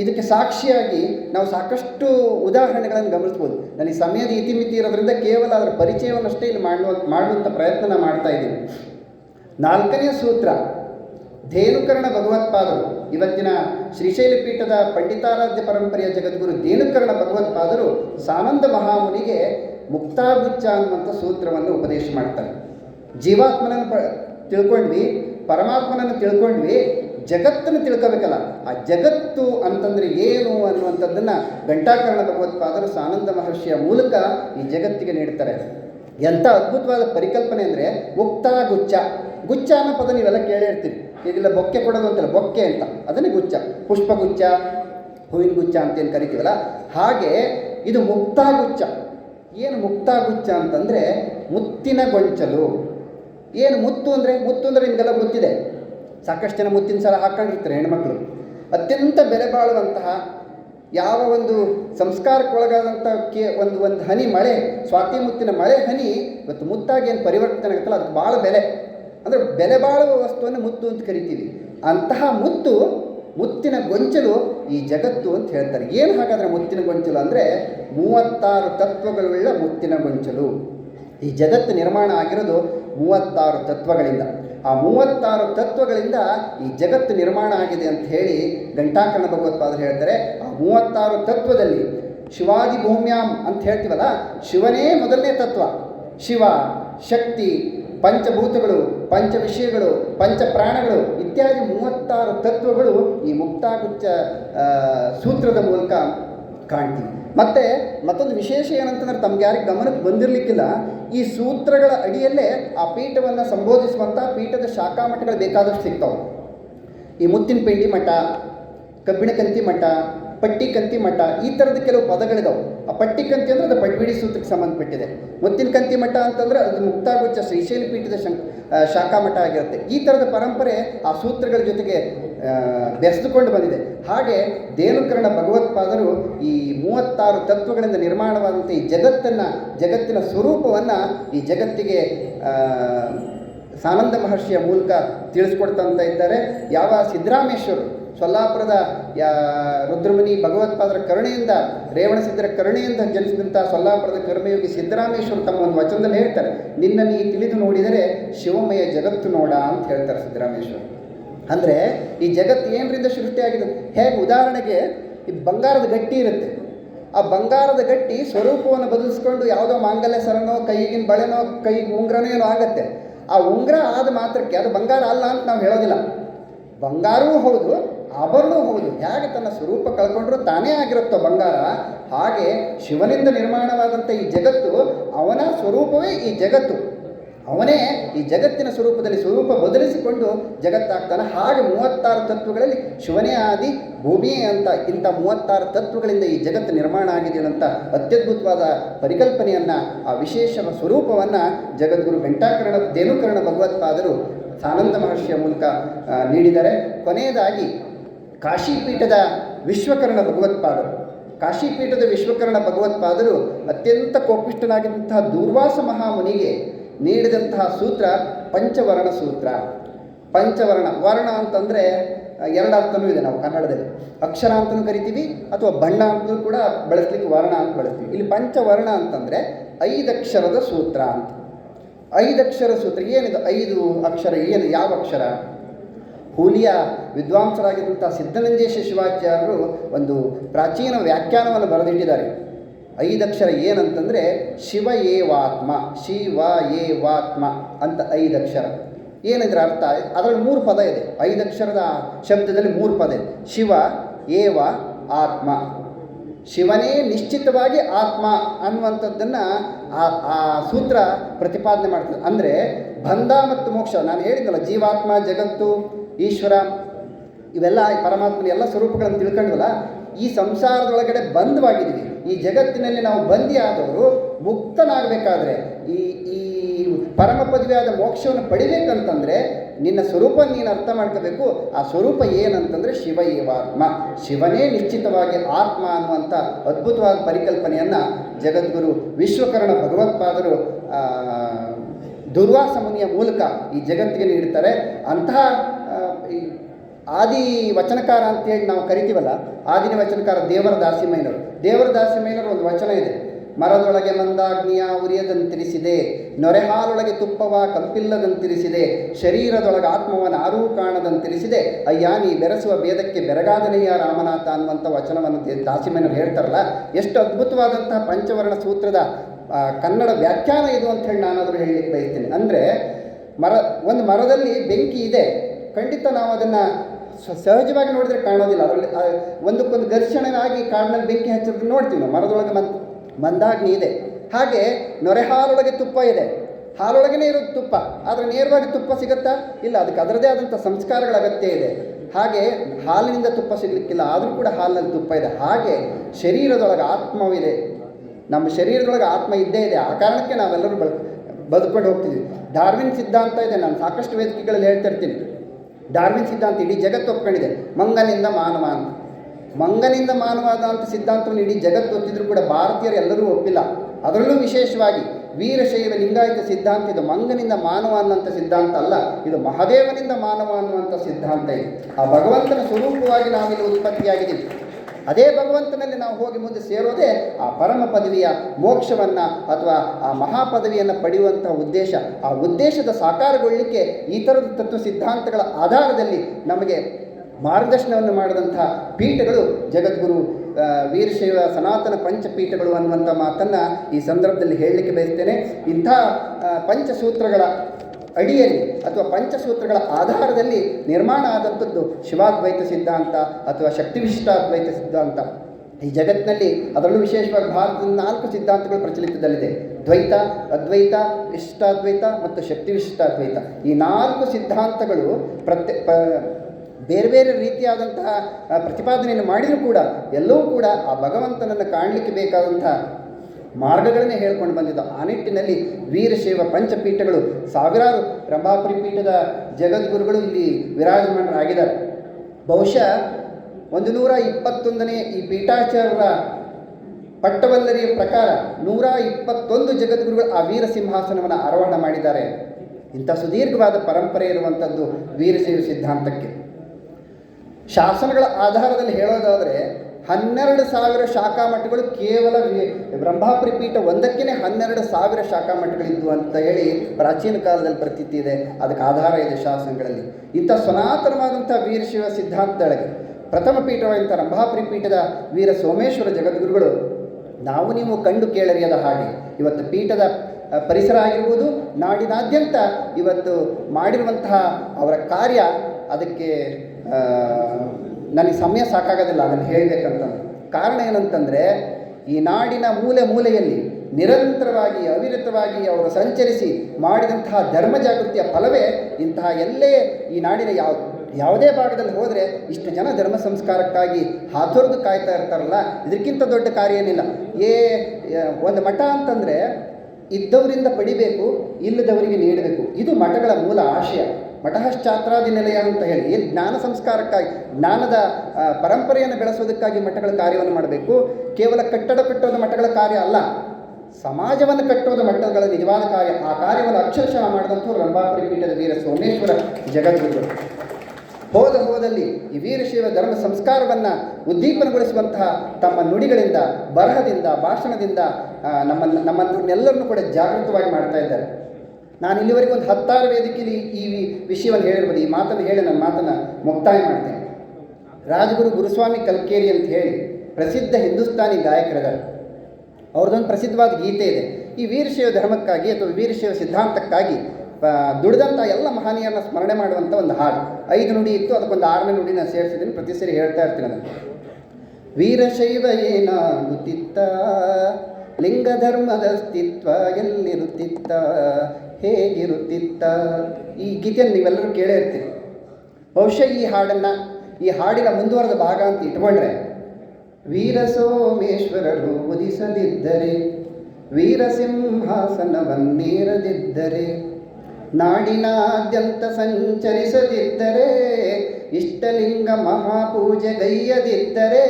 ಇದಕ್ಕೆ ಸಾಕ್ಷಿಯಾಗಿ ನಾವು ಸಾಕಷ್ಟು ಉದಾಹರಣೆಗಳನ್ನು ಗಮನಿಸ್ಬೋದು. ನನಗೆ ಸಮಯದ ಇತಿಮಿತಿ ಇರೋದ್ರಿಂದ ಕೇವಲ ಅದರ ಪರಿಚಯವನ್ನಷ್ಟೇ ಇಲ್ಲಿ ಮಾಡುವ, ಮಾಡುವಂಥ ಪ್ರಯತ್ನ ಮಾಡ್ತಾ ಇದ್ದೀನಿ. ನಾಲ್ಕನೆಯ ಸೂತ್ರ, ಧೇನುಕರಣ ಭಗವತ್ಪಾದರು. ಇವತ್ತಿನ ಶ್ರೀಶೈಲ ಪೀಠದ ಪಂಡಿತಾರಾಧ್ಯ ಪರಂಪರೆಯ ಜಗದ್ಗುರು ಧೇನುಕರಣ ಭಗವತ್ಪಾದರು ಸಾನಂದ ಮಹಾಮುನಿಗೆ ಮುಕ್ತಾಗುಚ್ಚ ಅನ್ನುವಂಥ ಸೂತ್ರವನ್ನು ಉಪದೇಶ ಮಾಡ್ತಾರೆ. ಜೀವಾತ್ಮನನ್ನು ತಿಳ್ಕೊಂಡ್ವಿ, ಪರಮಾತ್ಮನನ್ನು ತಿಳ್ಕೊಂಡ್ವಿ ಜಗತ್ತನ್ನು ತಿಳ್ಕೋಬೇಕಲ್ಲ. ಆ ಜಗತ್ತು ಅಂತಂದರೆ ಏನು ಅನ್ನುವಂಥದ್ದನ್ನು ಘಂಟಾಕರಣ ಭಗವತ್ಪಾದರು ಸಾನಂದ ಮಹರ್ಷಿಯ ಮೂಲಕ ಈ ಜಗತ್ತಿಗೆ ನೀಡ್ತಾರೆ. ಎಂಥ ಅದ್ಭುತವಾದ ಪರಿಕಲ್ಪನೆ ಅಂದರೆ ಮುಕ್ತ ಗುಚ್ಚ ಗುಚ್ಚ ಅನ್ನೋ ಪದ ನೀವೆಲ್ಲ ಕೇಳೇ ಇರ್ತೀರಿ. ಈಗೆಲ್ಲ ಬೊಕ್ಕೆ ಕೊಡೋದು ಅಂತಲ್ಲ ಬೊಕ್ಕೆ ಅಂತ. ಅದನ್ನೇ ಗುಚ್ಚ ಪುಷ್ಪಗುಚ್ಛ ಹೂವಿನ ಗುಚ್ಛ ಅಂತೇನು ಕರಿತೀವಲ್ಲ? ಹಾಗೆ ಇದು ಮುಕ್ತಾಗುಚ್ಛ ಏನು ಮುಕ್ತಾಗುಚ್ಚ ಅಂತಂದರೆ ಮುತ್ತಿನ ಗೊಂಚಲು. ಏನು ಮುತ್ತು ಅಂದರೆ ಮುತ್ತು ಅಂದರೆ ನಿಮಗೆಲ್ಲ ಗೊತ್ತಿದೆ. ಸಾಕಷ್ಟು ಜನ ಮುತ್ತಿನ ಸರ ಹಾಕೊಂಡಿರ್ತಾರೆ ಹೆಣ್ಮಕ್ಳು. ಅತ್ಯಂತ ಬೆಲೆ ಬಾಳುವಂತಹ ಯಾವ ಒಂದು ಸಂಸ್ಕಾರಕ್ಕೊಳಗಾದಂಥ ಕೆ ಒಂದು ಒಂದು ಹನಿ ಮಳೆ, ಸ್ವಾತಿ ಮುತ್ತಿನ ಮಳೆ ಹನಿ ಇವತ್ತು ಮುತ್ತಾಗಿ ಏನು ಪರಿವರ್ತನೆ ಆಗುತ್ತಲ್ಲ, ಅದಕ್ಕೆ ಭಾಳ ಬೆಲೆ. ಅಂದರೆ ಬೆಲೆ ಬಾಳುವ ವಸ್ತುವನ್ನು ಮುತ್ತು ಅಂತ ಕರಿತೀವಿ. ಅಂತಹ ಮುತ್ತು, ಮುತ್ತಿನ ಗೊಂಚಲು ಈ ಜಗತ್ತು ಅಂತ ಹೇಳ್ತಾರೆ. ಏನು ಹಾಗಾದರೆ ಮುತ್ತಿನ ಗೊಂಚಲು ಅಂದರೆ ಮೂವತ್ತಾರು ತತ್ವಗಳುಳ್ಳ ಮುತ್ತಿನ ಗೊಂಚಲು. ಈ ಜಗತ್ತು ನಿರ್ಮಾಣ ಆಗಿರೋದು ಮೂವತ್ತಾರು ತತ್ವಗಳಿಂದ. ಆ ಮೂವತ್ತಾರು ತತ್ವಗಳಿಂದ ಈ ಜಗತ್ತು ನಿರ್ಮಾಣ ಆಗಿದೆ ಅಂತ ಹೇಳಿ ಘಂಟಾಕರ್ಣ ಭಗವತ್ಪಾದರು ಹೇಳ್ತಾರೆ. ಆ ಮೂವತ್ತಾರು ತತ್ವದಲ್ಲಿ ಶಿವಾದಿ ಭೂಮ್ಯಾಂ ಅಂತ ಹೇಳ್ತೀವಲ್ಲ, ಶಿವನೇ ಮೊದಲನೇ ತತ್ವ. ಶಿವ, ಶಕ್ತಿ, ಪಂಚಭೂತಗಳು ಪಂಚ ವಿಷಯಗಳು ಪಂಚ ಪ್ರಾಣಗಳು ಇತ್ಯಾದಿ ಮೂವತ್ತಾರು ತತ್ವಗಳು ಈ ಮುಕ್ತಾಗುಚ್ಚ ಸೂತ್ರದ ಮೂಲಕ ಕಾಣ್ತೀವಿ. ಮತ್ತು ಮತ್ತೊಂದು ವಿಶೇಷ ಏನಂತಂದ್ರೆ ತಮ್ಗೆ ಯಾರಿಗೆ ಗಮನಕ್ಕೆ ಬಂದಿರಲಿಕ್ಕಿಲ್ಲ, ಈ ಸೂತ್ರಗಳ ಅಡಿಯಲ್ಲೇ ಆ ಪೀಠವನ್ನು ಸಂಬೋಧಿಸುವಂಥ ಪೀಠದ ಶಾಖಾ ಮಠಗಳು ಬೇಕಾದಷ್ಟು ಸಿಗ್ತಾವೆ. ಈ ಮುತ್ತಿನ ಪಿಂಡಿ ಮಠ, ಕಬ್ಬಿಣಕಂತಿ ಮಠ ಪಟ್ಟಿ ಕಂತಿ ಮಠ, ಈ ಥರದ ಕೆಲವು ಪದಗಳಿದಾವೆ. ಆ ಪಟ್ಟಿ ಕಂತಿ ಅಂದರೆ ಅದು ಪಟ್ಬಿಡಿ ಸೂತ್ರಕ್ಕೆ ಸಂಬಂಧಪಟ್ಟಿದೆ. ಮುತ್ತಿನ ಕಂತಿ ಮಠ ಅಂತಂದರೆ ಅದು ಮುಕ್ತಾಗುಚ್ಚ ಶ್ರೀಶೈಲ ಪೀಠದ ಶಂ ಶಾಖಾ ಮಠ ಆಗಿರುತ್ತೆ. ಈ ಥರದ ಪರಂಪರೆ ಆ ಸೂತ್ರಗಳ ಜೊತೆಗೆ ಬೆಸೆದುಕೊಂಡು ಬಂದಿದೆ. ಹಾಗೆ ದೇನುಕರಣ ಭಗವತ್ಪಾದರು ಈ ಮೂವತ್ತಾರು ತತ್ವಗಳಿಂದ ನಿರ್ಮಾಣವಾದಂಥ ಈ ಜಗತ್ತನ್ನು, ಜಗತ್ತಿನ ಸ್ವರೂಪವನ್ನು ಈ ಜಗತ್ತಿಗೆ ಸಾನಂದ ಮಹರ್ಷಿಯ ಮೂಲಕ ತಿಳಿಸ್ಕೊಡ್ತಂತ ಇದ್ದಾರೆ. ಯಾವ ಸಿದ್ದರಾಮೇಶ್ವರು, ಸೊಲ್ಲಾಪುರದ, ಯಾ, ರುದ್ರಮುನಿ ಭಗವತ್ಪಾದರ ಕರುಣೆಯಿಂದ, ರೇವಣಸಿದ್ದರ ಕರುಣೆಯಿಂದ ಜನಿಸಿದಂಥ ಸೊಲ್ಲಾಪುರದ ಕರ್ಮಯೋಗಿ ಸಿದ್ದರಾಮೇಶ್ವರ ತಮ್ಮ ಒಂದು ವಚನದಲ್ಲಿ ಹೇಳ್ತಾರೆ. ನಿನ್ನ ನೀ ತಿಳಿದು ನೋಡಿದರೆ ಶಿವಮಯ ಜಗತ್ತು ನೋಡ ಅಂತ ಹೇಳ್ತಾರೆ ಸಿದ್ದರಾಮೇಶ್ವರು. ಅಂದರೆ ಈ ಜಗತ್ತು ಏನರಿಂದ ಸೃಷ್ಟಿಯಾಗಿದೆ ಹೇಗೆ ಉದಾಹರಣೆಗೆ ಈ ಬಂಗಾರದ ಗಟ್ಟಿ ಇರುತ್ತೆ. ಆ ಬಂಗಾರದ ಗಟ್ಟಿ ಸ್ವರೂಪವನ್ನು ಬದಲಿಸ್ಕೊಂಡು ಯಾವುದೋ ಮಾಂಗಲ್ಯ ಸರನೋ, ಕೈಗಿನ ಬಳೆನೋ ಕೈಗೆ ಉಂಗ್ರನೋ ಏನೋ ಆಗುತ್ತೆ. ಆ ಉಂಗ್ರ ಆದ ಮಾತ್ರಕ್ಕೆ ಅದು ಬಂಗಾರ ಅಲ್ಲ ಅಂತ ನಾವು ಹೇಳೋದಿಲ್ಲ. ಬಂಗಾರವೂ ಹೌದು, ಆಭರಣವೂ ಹೌದು. ಹೇಗೆ ತನ್ನ ಸ್ವರೂಪ ಕಳ್ಕೊಂಡ್ರೂ ತಾನೇ ಆಗಿರುತ್ತೋ ಬಂಗಾರ, ಹಾಗೆ ಶಿವನಿಂದ ನಿರ್ಮಾಣವಾದಂಥ ಈ ಜಗತ್ತು ಅವನ ಸ್ವರೂಪವೇ ಈ ಜಗತ್ತು. ಅವನೇ ಈ ಜಗತ್ತಿನ ಸ್ವರೂಪದಲ್ಲಿ ಸ್ವರೂಪ ಬದಲಿಸಿಕೊಂಡು ಜಗತ್ತಾಗ್ತಾನೆ. ಹಾಗೆ ಮೂವತ್ತಾರು ತತ್ವಗಳಲ್ಲಿ ಶಿವನೇ ಆದಿ ಭೂಮಿಯೇ ಅಂತ ಇಂಥ ಮೂವತ್ತಾರು ತತ್ವಗಳಿಂದ ಈ ಜಗತ್ತು ನಿರ್ಮಾಣ ಆಗಿದೆ ಅಂತ ಅತ್ಯದ್ಭುತವಾದ ಪರಿಕಲ್ಪನೆಯನ್ನು, ಆ ವಿಶೇಷ ಸ್ವರೂಪವನ್ನು ಜಗದ್ಗುರು ಘಂಟಾಕರಣ ದೇನುಕರಣ ಭಗವತ್ಪಾದರು ಸಾನಂದ ಮಹರ್ಷಿಯ ಮೂಲಕ ನೀಡಿದರೆ. ಕೊನೆಯದಾಗಿ ಕಾಶಿಪೀಠದ ವಿಶ್ವಕರ್ಣ ಭಗವತ್ಪಾದರು. ಕಾಶಿಪೀಠದ ವಿಶ್ವಕರ್ಣ ಭಗವತ್ಪಾದರು ಅತ್ಯಂತ ಕೋಪಿಷ್ಠನಾಗಿದ್ದಂತಹ ದೂರ್ವಾಸ ಮಹಾಮುನಿಗೆ ನೀಡಿದಂತಹ ಸೂತ್ರ ಪಂಚವರ್ಣ ಸೂತ್ರ. ಪಂಚವರ್ಣ, ವರ್ಣ ಅಂತಂದರೆ ಎರಡು ಅರ್ಥನೂ ಇದೆ ನಾವು ಕನ್ನಡದಲ್ಲಿ. ಅಕ್ಷರ ಅಂತಲೂ ಕರಿತೀವಿ ಅಥವಾ ಬಣ್ಣ ಅಂತಲೂ ಕೂಡ ಬಳಸ್ಲಿಕ್ಕೆ ವರ್ಣ ಅಂತ ಬಳಸ್ತೀವಿ. ಇಲ್ಲಿ ಪಂಚವರ್ಣ ಅಂತಂದರೆ ಐದಕ್ಷರದ ಸೂತ್ರ ಅಂತ. ಐದಕ್ಷರ ಸೂತ್ರ, ಏನಿದು? ಐದು ಅಕ್ಷರ, ಏನು ಯಾವ ಅಕ್ಷರ? ಹುಲಿಯ ವಿದ್ವಾಂಸರಾಗಿದ್ದಂಥ ಸಿದ್ಧನಂಜೇಶ ಶಿವಾಚಾರ್ಯರು ಒಂದು ಪ್ರಾಚೀನ ವ್ಯಾಖ್ಯಾನವನ್ನು ಬರೆದಿಟ್ಟಿದ್ದಾರೆ. ಐದಕ್ಷರ ಏನಂತಂದರೆ ಶಿವ ಏವಾತ್ಮ ಶಿವ ಏವಾತ್ಮ ಅಂತ ಐದಕ್ಷರ ಏನಿದ್ರೆ ಅರ್ಥ? ಅದರಲ್ಲಿ ಮೂರು ಪದ ಇದೆ. ಐದಕ್ಷರದ ಶಬ್ದದಲ್ಲಿ ಮೂರು ಪದ ಇದೆ. ಶಿವ, ಏವ, ಆತ್ಮ. ಶಿವನೇ ನಿಶ್ಚಿತವಾಗಿ ಆತ್ಮ ಅನ್ನುವಂಥದ್ದನ್ನು ಆ ಆ ಸೂತ್ರ ಪ್ರತಿಪಾದನೆ ಮಾಡ್ತದೆ. ಅಂದರೆ ಬಂಧ ಮತ್ತು ಮೋಕ್ಷ. ನಾನು ಹೇಳಿದ್ನಲ್ಲ, ಜೀವಾತ್ಮ, ಜಗತ್ತು, ಈಶ್ವರ, ಇವೆಲ್ಲ ಪರಮಾತ್ಮನ ಎಲ್ಲ ಸ್ವರೂಪಗಳನ್ನು ತಿಳ್ಕೊಂಡ್ವಲ್ಲ ಈ ಸಂಸಾರದೊಳಗಡೆ ಬಂಧವಾಗಿದ್ದೀವಿ. ಈ ಜಗತ್ತಿನಲ್ಲಿ ನಾವು ಬಂದಿ ಆದವರು ಮುಕ್ತನಾಗಬೇಕಾದ್ರೆ ಈ ಈ ಪರಮ ಪದವಿಯಾದ ಮೋಕ್ಷವನ್ನು ಪಡಿಬೇಕಂತಂದರೆ ನಿನ್ನ ಸ್ವರೂಪ ನೀನು ಅರ್ಥ ಮಾಡ್ಕೋಬೇಕು. ಆ ಸ್ವರೂಪ ಏನಂತಂದರೆ ಶಿವ ಏವಾತ್ಮ. ಶಿವನೇ ನಿಶ್ಚಿತವಾಗಿ ಆತ್ಮ ಅನ್ನುವಂಥ ಅದ್ಭುತವಾದ ಪರಿಕಲ್ಪನೆಯನ್ನು ಜಗದ್ಗುರು ವಿಶ್ವಕರ್ಣ ಭಗವತ್ಪಾದರು ದುರ್ವಾಸ ಮುನಿಯ ಮೂಲಕ ಈ ಜಗತ್ತಿಗೆ ನೀಡ್ತಾರೆ. ಅಂತಹ ಆದಿ ವಚನಕಾರ ಅಂತೇಳಿ ನಾವು ಕರಿತೀವಲ್ಲ, ಆದಿನ ವಚನಕಾರ ದೇವರ ದಾಸಿಮಯ್ಯನವರು. ದೇವರ ದಾಸಿಮಯ್ಯನವರು ಒಂದು ವಚನ ಇದೆ. ಮರದೊಳಗೆ ಮಂದಾಗ್ನಿಯ ಉರಿಯದಂತಿರಿಸಿದೆ, ನೊರೆಹಾಲೊಳಗೆ ತುಪ್ಪವ ಕಂಪಿಲ್ಲದಂತಿರಿಸಿದೆ, ಶರೀರದೊಳಗೆ ಆತ್ಮವನ ಆರೂ ಕಾಣದಂತಿರಿಸಿದೆ ಅಯ್ಯ, ನೀ ಬೆರೆಸುವ ಭೇದಕ್ಕೆ ಬೆರಗಾದನೆಯ ರಾಮನಾಥ ಅನ್ನುವಂಥ ವಚನವನ್ನು ದಾಸಿಮೈನರು ಹೇಳ್ತಾರಲ್ಲ, ಎಷ್ಟು ಅದ್ಭುತವಾದಂತಹ ಪಂಚವರ್ಣ ಸೂತ್ರದ ಕನ್ನಡ ವ್ಯಾಖ್ಯಾನ ಇದು ಅಂತ ಹೇಳಿ ನಾನಾದರೂ ಹೇಳಲಿಕ್ಕೆ ಬಯಸ್ತೀನಿ. ಅಂದರೆ ಮರ, ಒಂದು ಮರದಲ್ಲಿ ಬೆಂಕಿ ಇದೆ, ಖಂಡಿತ ನಾವು ಅದನ್ನು ಸಹಜವಾಗಿ ನೋಡಿದರೆ ಕಾಣೋದಿಲ್ಲ. ಅದರಲ್ಲಿ ಒಂದಕ್ಕೊಂದು ಘರ್ಷಣೆಯಾಗಿ ಕಾಡಿನಲ್ಲಿ ಬೆಂಕಿ ಹಚ್ಚೋದನ್ನು ನೋಡ್ತೀವಿ ನಾವು. ಮರದೊಳಗೆ ಮನ್ ಮಂದಾಗ್ನಿ ಇದೆ. ಹಾಗೆ ನೊರೆ ಹಾಲೊಳಗೆ ತುಪ್ಪ ಇದೆ. ಹಾಲೊಳಗೇ ಇರೋದು ತುಪ್ಪ. ಆದರೆ ನೇರವಾಗಿ ತುಪ್ಪ ಸಿಗುತ್ತಾ? ಇಲ್ಲ, ಅದಕ್ಕೆ ಅದರದೇ ಆದಂಥ ಸಂಸ್ಕಾರಗಳ ಅಗತ್ಯ ಇದೆ. ಹಾಗೆ ಹಾಲಿನಿಂದ ತುಪ್ಪ ಸಿಗಲಿಕ್ಕಿಲ್ಲ. ಆದರೂ ಕೂಡ ಹಾಲಿನಲ್ಲಿ ತುಪ್ಪ ಇದೆ. ಹಾಗೆ ಶರೀರದೊಳಗೆ ಆತ್ಮವಿದೆ. ನಮ್ಮ ಶರೀರದೊಳಗೆ ಆತ್ಮ ಇದ್ದೇ ಇದೆ. ಆ ಕಾರಣಕ್ಕೆ ನಾವೆಲ್ಲರೂ ಬದುಕೊಂಡು ಹೋಗ್ತಿದ್ವಿ. ಡಾರ್ವಿನ್ ಸಿದ್ಧಾಂತ ಇದೆ. ನಾನು ಸಾಕಷ್ಟು ವೇದಿಕೆಗಳಲ್ಲಿ ಹೇಳ್ತಾ ಇರ್ತೀನಿ. ಡಾರ್ವಿನ್ ಸಿದ್ಧಾಂತ ಇಡೀ ಜಗತ್ತು ಒಪ್ಕೊಂಡಿದೆ. ಮಂಗನಿಂದ ಮಾನವ ಅಂತ. ಮಂಗನಿಂದ ಮಾನವಾದ ಅಂತ ಸಿದ್ಧಾಂತವನ್ನು ಇಡೀ ಜಗತ್ತು ಒತ್ತಿದ್ರು ಕೂಡ ಭಾರತೀಯರು ಎಲ್ಲರೂ ಒಪ್ಪಿಲ್ಲ. ಅದರಲ್ಲೂ ವಿಶೇಷವಾಗಿ ವೀರಶೈವ ಲಿಂಗಾಯತ ಸಿದ್ಧಾಂತ ಇದು ಮಂಗನಿಂದ ಮಾನವ ಅನ್ನುವಂಥ ಸಿದ್ಧಾಂತ ಅಲ್ಲ, ಇದು ಮಹಾದೇವನಿಂದ ಮಾನವ ಅನ್ನುವಂಥ ಸಿದ್ಧಾಂತ ಇದೆ. ಆ ಭಗವಂತನ ಸ್ವರೂಪವಾಗಿ ನಾವಿಲ್ಲಿ ಉತ್ಪತ್ತಿಯಾಗಿದ್ದೀವಿ. ಅದೇ ಭಗವಂತನಲ್ಲಿ ನಾವು ಹೋಗಿ ಮುಂದೆ ಸೇರೋದೇ ಆ ಪರಮ ಪದವಿಯ ಮೋಕ್ಷವನ್ನು ಅಥವಾ ಆ ಮಹಾಪದವಿಯನ್ನು ಪಡೆಯುವಂತಹ ಉದ್ದೇಶ. ಆ ಉದ್ದೇಶದ ಸಾಕಾರಗೊಳ್ಳಲಿಕ್ಕೆ ಈ ಥರದ ತತ್ವ ಸಿದ್ಧಾಂತಗಳ ಆಧಾರದಲ್ಲಿ ನಮಗೆ ಮಾರ್ಗದರ್ಶನವನ್ನು ಮಾಡಿದಂತಹ ಪೀಠಗಳು ಜಗದ್ಗುರು ವೀರಶೈವ, ಸನಾತನ ಪಂಚಪೀಠಗಳು ಅನ್ನುವಂಥ ಮಾತನ್ನು ಈ ಸಂದರ್ಭದಲ್ಲಿ ಹೇಳಲಿಕ್ಕೆ ಬಯಸ್ತೇನೆ. ಇಂಥ ಪಂಚಸೂತ್ರಗಳ ಅಡಿಯಲ್ಲಿ ಅಥವಾ ಪಂಚಸೂತ್ರಗಳ ಆಧಾರದಲ್ಲಿ ನಿರ್ಮಾಣ ಆದಂಥದ್ದು ಶಿವಾದ್ವೈತ ಸಿದ್ಧಾಂತ ಅಥವಾ ಶಕ್ತಿವಿಶಿಷ್ಟಾದ್ವೈತ ಸಿದ್ಧಾಂತ. ಈ ಜಗತ್ತಿನಲ್ಲಿ ಅದರಲ್ಲೂ ವಿಶೇಷವಾಗಿ ಭಾರತದ ನಾಲ್ಕು ಸಿದ್ಧಾಂತಗಳು ಪ್ರಚಲಿತದಲ್ಲಿದೆ. ದ್ವೈತ, ಅದ್ವೈತ, ವಿಶಿಷ್ಟಾದ್ವೈತ ಮತ್ತು ಶಕ್ತಿ ವಿಶಿಷ್ಟಾದ್ವೈತ ಈ ನಾಲ್ಕು ಸಿದ್ಧಾಂತಗಳು ಪ್ರತ್ಯೇ ಬೇರೆ ಬೇರೆ ರೀತಿಯಾದಂತಹ ಪ್ರತಿಪಾದನೆಯನ್ನು ಮಾಡಿದರೂ ಕೂಡ ಎಲ್ಲವೂ ಕೂಡ ಆ ಭಗವಂತನನ್ನು ಕಾಣಲಿಕ್ಕೆ ಬೇಕಾದಂತಹ ಮಾರ್ಗಗಳನ್ನೇ ಹೇಳ್ಕೊಂಡು ಬಂದಿದ್ದ. ಆ ನಿಟ್ಟಿನಲ್ಲಿ ವೀರಶೈವ ಪಂಚಪೀಠಗಳು ಸಾವಿರಾರು ರಂಭಾಪುರಿ ಪೀಠದ ಜಗದ್ಗುರುಗಳು ಇಲ್ಲಿ ವಿರಾಜಮಾನರಾಗಿದ್ದಾರೆ. ಬಹುಶಃ ಒಂದು ನೂರ ಇಪ್ಪತ್ತೊಂದನೇ ಈ ಪೀಠಾಚಾರ್ಯರ ಪಟ್ಟವಲ್ಲರಿಯ ಪ್ರಕಾರ ನೂರ ಇಪ್ಪತ್ತೊಂದು ಜಗದ್ಗುರುಗಳು ಆ ವೀರ ಸಿಂಹಾಸನವನ್ನು ಆರೋಹಣ ಮಾಡಿದ್ದಾರೆ. ಇಂಥ ಸುದೀರ್ಘವಾದ ಪರಂಪರೆ ಇರುವಂಥದ್ದು ವೀರಶೈವ ಸಿದ್ಧಾಂತಕ್ಕೆ. ಶಾಸನಗಳ ಆಧಾರದಲ್ಲಿ ಹೇಳೋದಾದರೆ ಹನ್ನೆರಡು ಸಾವಿರ ಶಾಖಾ ಮಠಗಳು ಕೇವಲ ಬ್ರಹ್ಮಾಪುರಿ ಪೀಠ ಒಂದಕ್ಕೇ ಹನ್ನೆರಡು ಸಾವಿರ ಶಾಖಾ ಮಠಗಳಿದ್ವು ಅಂತ ಹೇಳಿ ಪ್ರಾಚೀನ ಕಾಲದಲ್ಲಿ ಪ್ರತೀತಿ ಇದೆ. ಅದಕ್ಕೆ ಆಧಾರ ಇದೆ ಶಾಸನಗಳಲ್ಲಿ. ಇಂಥ ಸನಾತನವಾದಂಥ ವೀರಶಿವ ಸಿದ್ಧಾಂತದೊಳಗೆ ಪ್ರಥಮ ಪೀಠವಾದಂಥ ರಂಭಾಪುರಿ ಪೀಠದ ವೀರ ಸೋಮೇಶ್ವರ ಜಗದ್ಗುರುಗಳು, ನಾವು ನೀವು ಕಂಡು ಕೇಳರಿಯದ ಹಾಗೆ ಇವತ್ತು ಪೀಠದ ಪರಿಸರ ಆಗಿರ್ಬೋದು, ನಾಡಿನಾದ್ಯಂತ ಇವತ್ತು ಮಾಡಿರುವಂತಹ ಅವರ ಕಾರ್ಯ ಅದಕ್ಕೆ ನನಗೆ ಸಮಯ ಸಾಕಾಗೋದಿಲ್ಲ ಅದನ್ನು ಹೇಳಬೇಕಂತಂದ್ರೆ ಕಾರಣ ಏನಂತಂದರೆ, ಈ ನಾಡಿನ ಮೂಲೆ ಮೂಲೆಯಲ್ಲಿ ನಿರಂತರವಾಗಿ, ಅವಿರತವಾಗಿ ಅವರು ಸಂಚರಿಸಿ ಮಾಡಿದಂತಹ ಧರ್ಮ ಜಾಗೃತಿಯ ಫಲವೇ ಇಂತಹ ಎಲ್ಲೇ ಈ ನಾಡಿನ ಯಾವ, ಯಾವುದೇ ಭಾಗದಲ್ಲಿ ಹೋದರೆ ಇಷ್ಟು ಜನ ಧರ್ಮ ಸಂಸ್ಕಾರಕ್ಕಾಗಿ ಹಾತೊರೆದು ಕಾಯ್ತಾ ಇರ್ತಾರಲ್ಲ ಇದಕ್ಕಿಂತ ದೊಡ್ಡ ಕಾರ್ಯ ಏನಿಲ್ಲ. ಏ ಒಂದು ಮಠ ಅಂತಂದರೆ ಇದ್ದವರಿಂದ ಪಡಿಬೇಕು, ಇಲ್ಲದವರಿಗೆ ನೀಡಬೇಕು. ಇದು ಮಠಗಳ ಮೂಲ ಆಶಯ. ಮಠಶ್ಚಾತ್ರಾದಿ ನಿಲಯ ಅಂತ ಹೇಳಿ ಜ್ಞಾನ ಸಂಸ್ಕಾರಕ್ಕಾಗಿ, ಜ್ಞಾನದ ಪರಂಪರೆಯನ್ನು ಬೆಳೆಸೋದಕ್ಕಾಗಿ ಮಠಗಳ ಕಾರ್ಯವನ್ನು ಮಾಡಬೇಕು. ಕೇವಲ ಕಟ್ಟಡ ಕಟ್ಟೋದು ಮಠಗಳ ಕಾರ್ಯ ಅಲ್ಲ, ಸಮಾಜವನ್ನು ಕಟ್ಟೋದು ಮಠಗಳ ನಿಜವಾದ ಕಾರ್ಯ. ಆ ಕಾರ್ಯವನ್ನು ಅಕ್ಷರಶಃ ಮಾಡಿದಂಥವ್ರು ರಂಭಾಪುರಿ ಪೀಠದ ವೀರ ಸೋಮೇಶ್ವರ ಜಗದ್ಗುರುಗಳು ಹೋದ ಹೋದಲ್ಲಿ ಈ ವೀರಶೈವ ಧರ್ಮ ಸಂಸ್ಕಾರವನ್ನು ಉದ್ದೀಪನಗೊಳಿಸುವಂತಹ ತಮ್ಮ ನುಡಿಗಳಿಂದ, ಬರಹದಿಂದ, ಭಾಷಣದಿಂದ ನಮ್ಮನ್ನು ಕೂಡ ಜಾಗೃತವಾಗಿ ಮಾಡ್ತಾ ಇದ್ದಾರೆ. ನಾನು ಇಲ್ಲಿವರೆಗೆ ಒಂದು ಹತ್ತಾರು ವೇದಿಕೆಯಲ್ಲಿ ಈ ವಿಷಯವನ್ನು ಹೇಳಿರ್ಬೋದು ಈ ಮಾತನ್ನು ಹೇಳಿ ನನ್ನ ಮಾತನ್ನು ಮುಕ್ತಾಯ ಮಾಡ್ತೇನೆ. ರಾಜಗುರು ಗುರುಸ್ವಾಮಿ ಕಲ್ಕೇರಿ ಅಂತ ಹೇಳಿ ಪ್ರಸಿದ್ಧ ಹಿಂದೂಸ್ತಾನಿ ಗಾಯಕರಿದ್ದಾರೆ ಅವ್ರದ್ದೊಂದು ಪ್ರಸಿದ್ಧವಾದ ಗೀತೆ ಇದೆ. ಈ ವೀರಶೈವ ಧರ್ಮಕ್ಕಾಗಿ ಅಥವಾ ವೀರಶೈವ ಸಿದ್ಧಾಂತಕ್ಕಾಗಿ ದುಡಿದಂಥ ಎಲ್ಲ ಮಹನೀಯರನ್ನ ಸ್ಮರಣೆ ಮಾಡುವಂಥ ಒಂದು ಹಾಡು. ಐದು ನುಡಿ ಇತ್ತು, ಅದಕ್ಕೊಂದು ಆರನೇ ನುಡಿನ ಸೇರಿಸಿದ್ದೀನಿ. ಪ್ರತಿ ಸರಿ ಹೇಳ್ತಾ ಇರ್ತೀನಿ ಅದನ್ನು. ವೀರಶೈವ ಏನಾಗುತ್ತಿತ್ತ? ಲಿಂಗ ಧರ್ಮದ ಅಸ್ತಿತ್ವ ಎಲ್ಲಿರುತ್ತಿತ್ತ? ಹೇಗಿರುತ್ತಿತ್ತ? ಈ ಗೀತೆಯನ್ನು ನೀವೆಲ್ಲರೂ ಕೇಳೇ ಇರ್ತೀರಿ. ಬಹುಶಃ ಈ ಹಾಡನ್ನು, ಈ ಹಾಡಿನ ಮುಂದುವರೆದ ಭಾಗ ಅಂತ ಇಟ್ಕೊಂಡ್ರೆ, ವೀರ ಸೋಮೇಶ್ವರರು ಉದಿಸದಿದ್ದರೆ ವೀರಸಿಂಹಾಸನವನ್ನೇರದಿದ್ದರೆ ನಾಡಿನಾದ್ಯಂತ ಸಂಚರಿಸದಿದ್ದರೆ, ಇಷ್ಟಲಿಂಗ ಮಹಾಪೂಜೆಗೈಯದಿದ್ದರೆ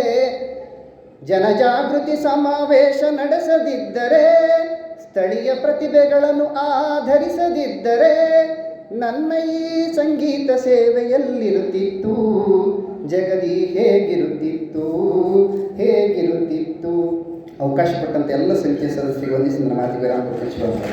ಜನಜಾಗೃತಿ ಸಮಾವೇಶ ನಡೆಸದಿದ್ದರೆ ಸ್ಥಳೀಯ ಪ್ರತಿಭೆಗಳನ್ನು ಆಧರಿಸದಿದ್ದರೆ ನನ್ನ ಈ ಸಂಗೀತ ಸೇವೆಯಲ್ಲಿರುತ್ತಿತ್ತು. ಜಗದಿ ಹೇಗಿರುತ್ತಿತ್ತು? ಹೇಗಿರುತ್ತಿತ್ತು? ಅವಕಾಶ ಕೊಟ್ಟಂತೆ ಎಲ್ಲ ಸಂಖ್ಯೆ ಸದಸ್ಯರಿಗೆ ವಂದಿಸಿ ನನ್ನ ಮಾತಿಗೆ.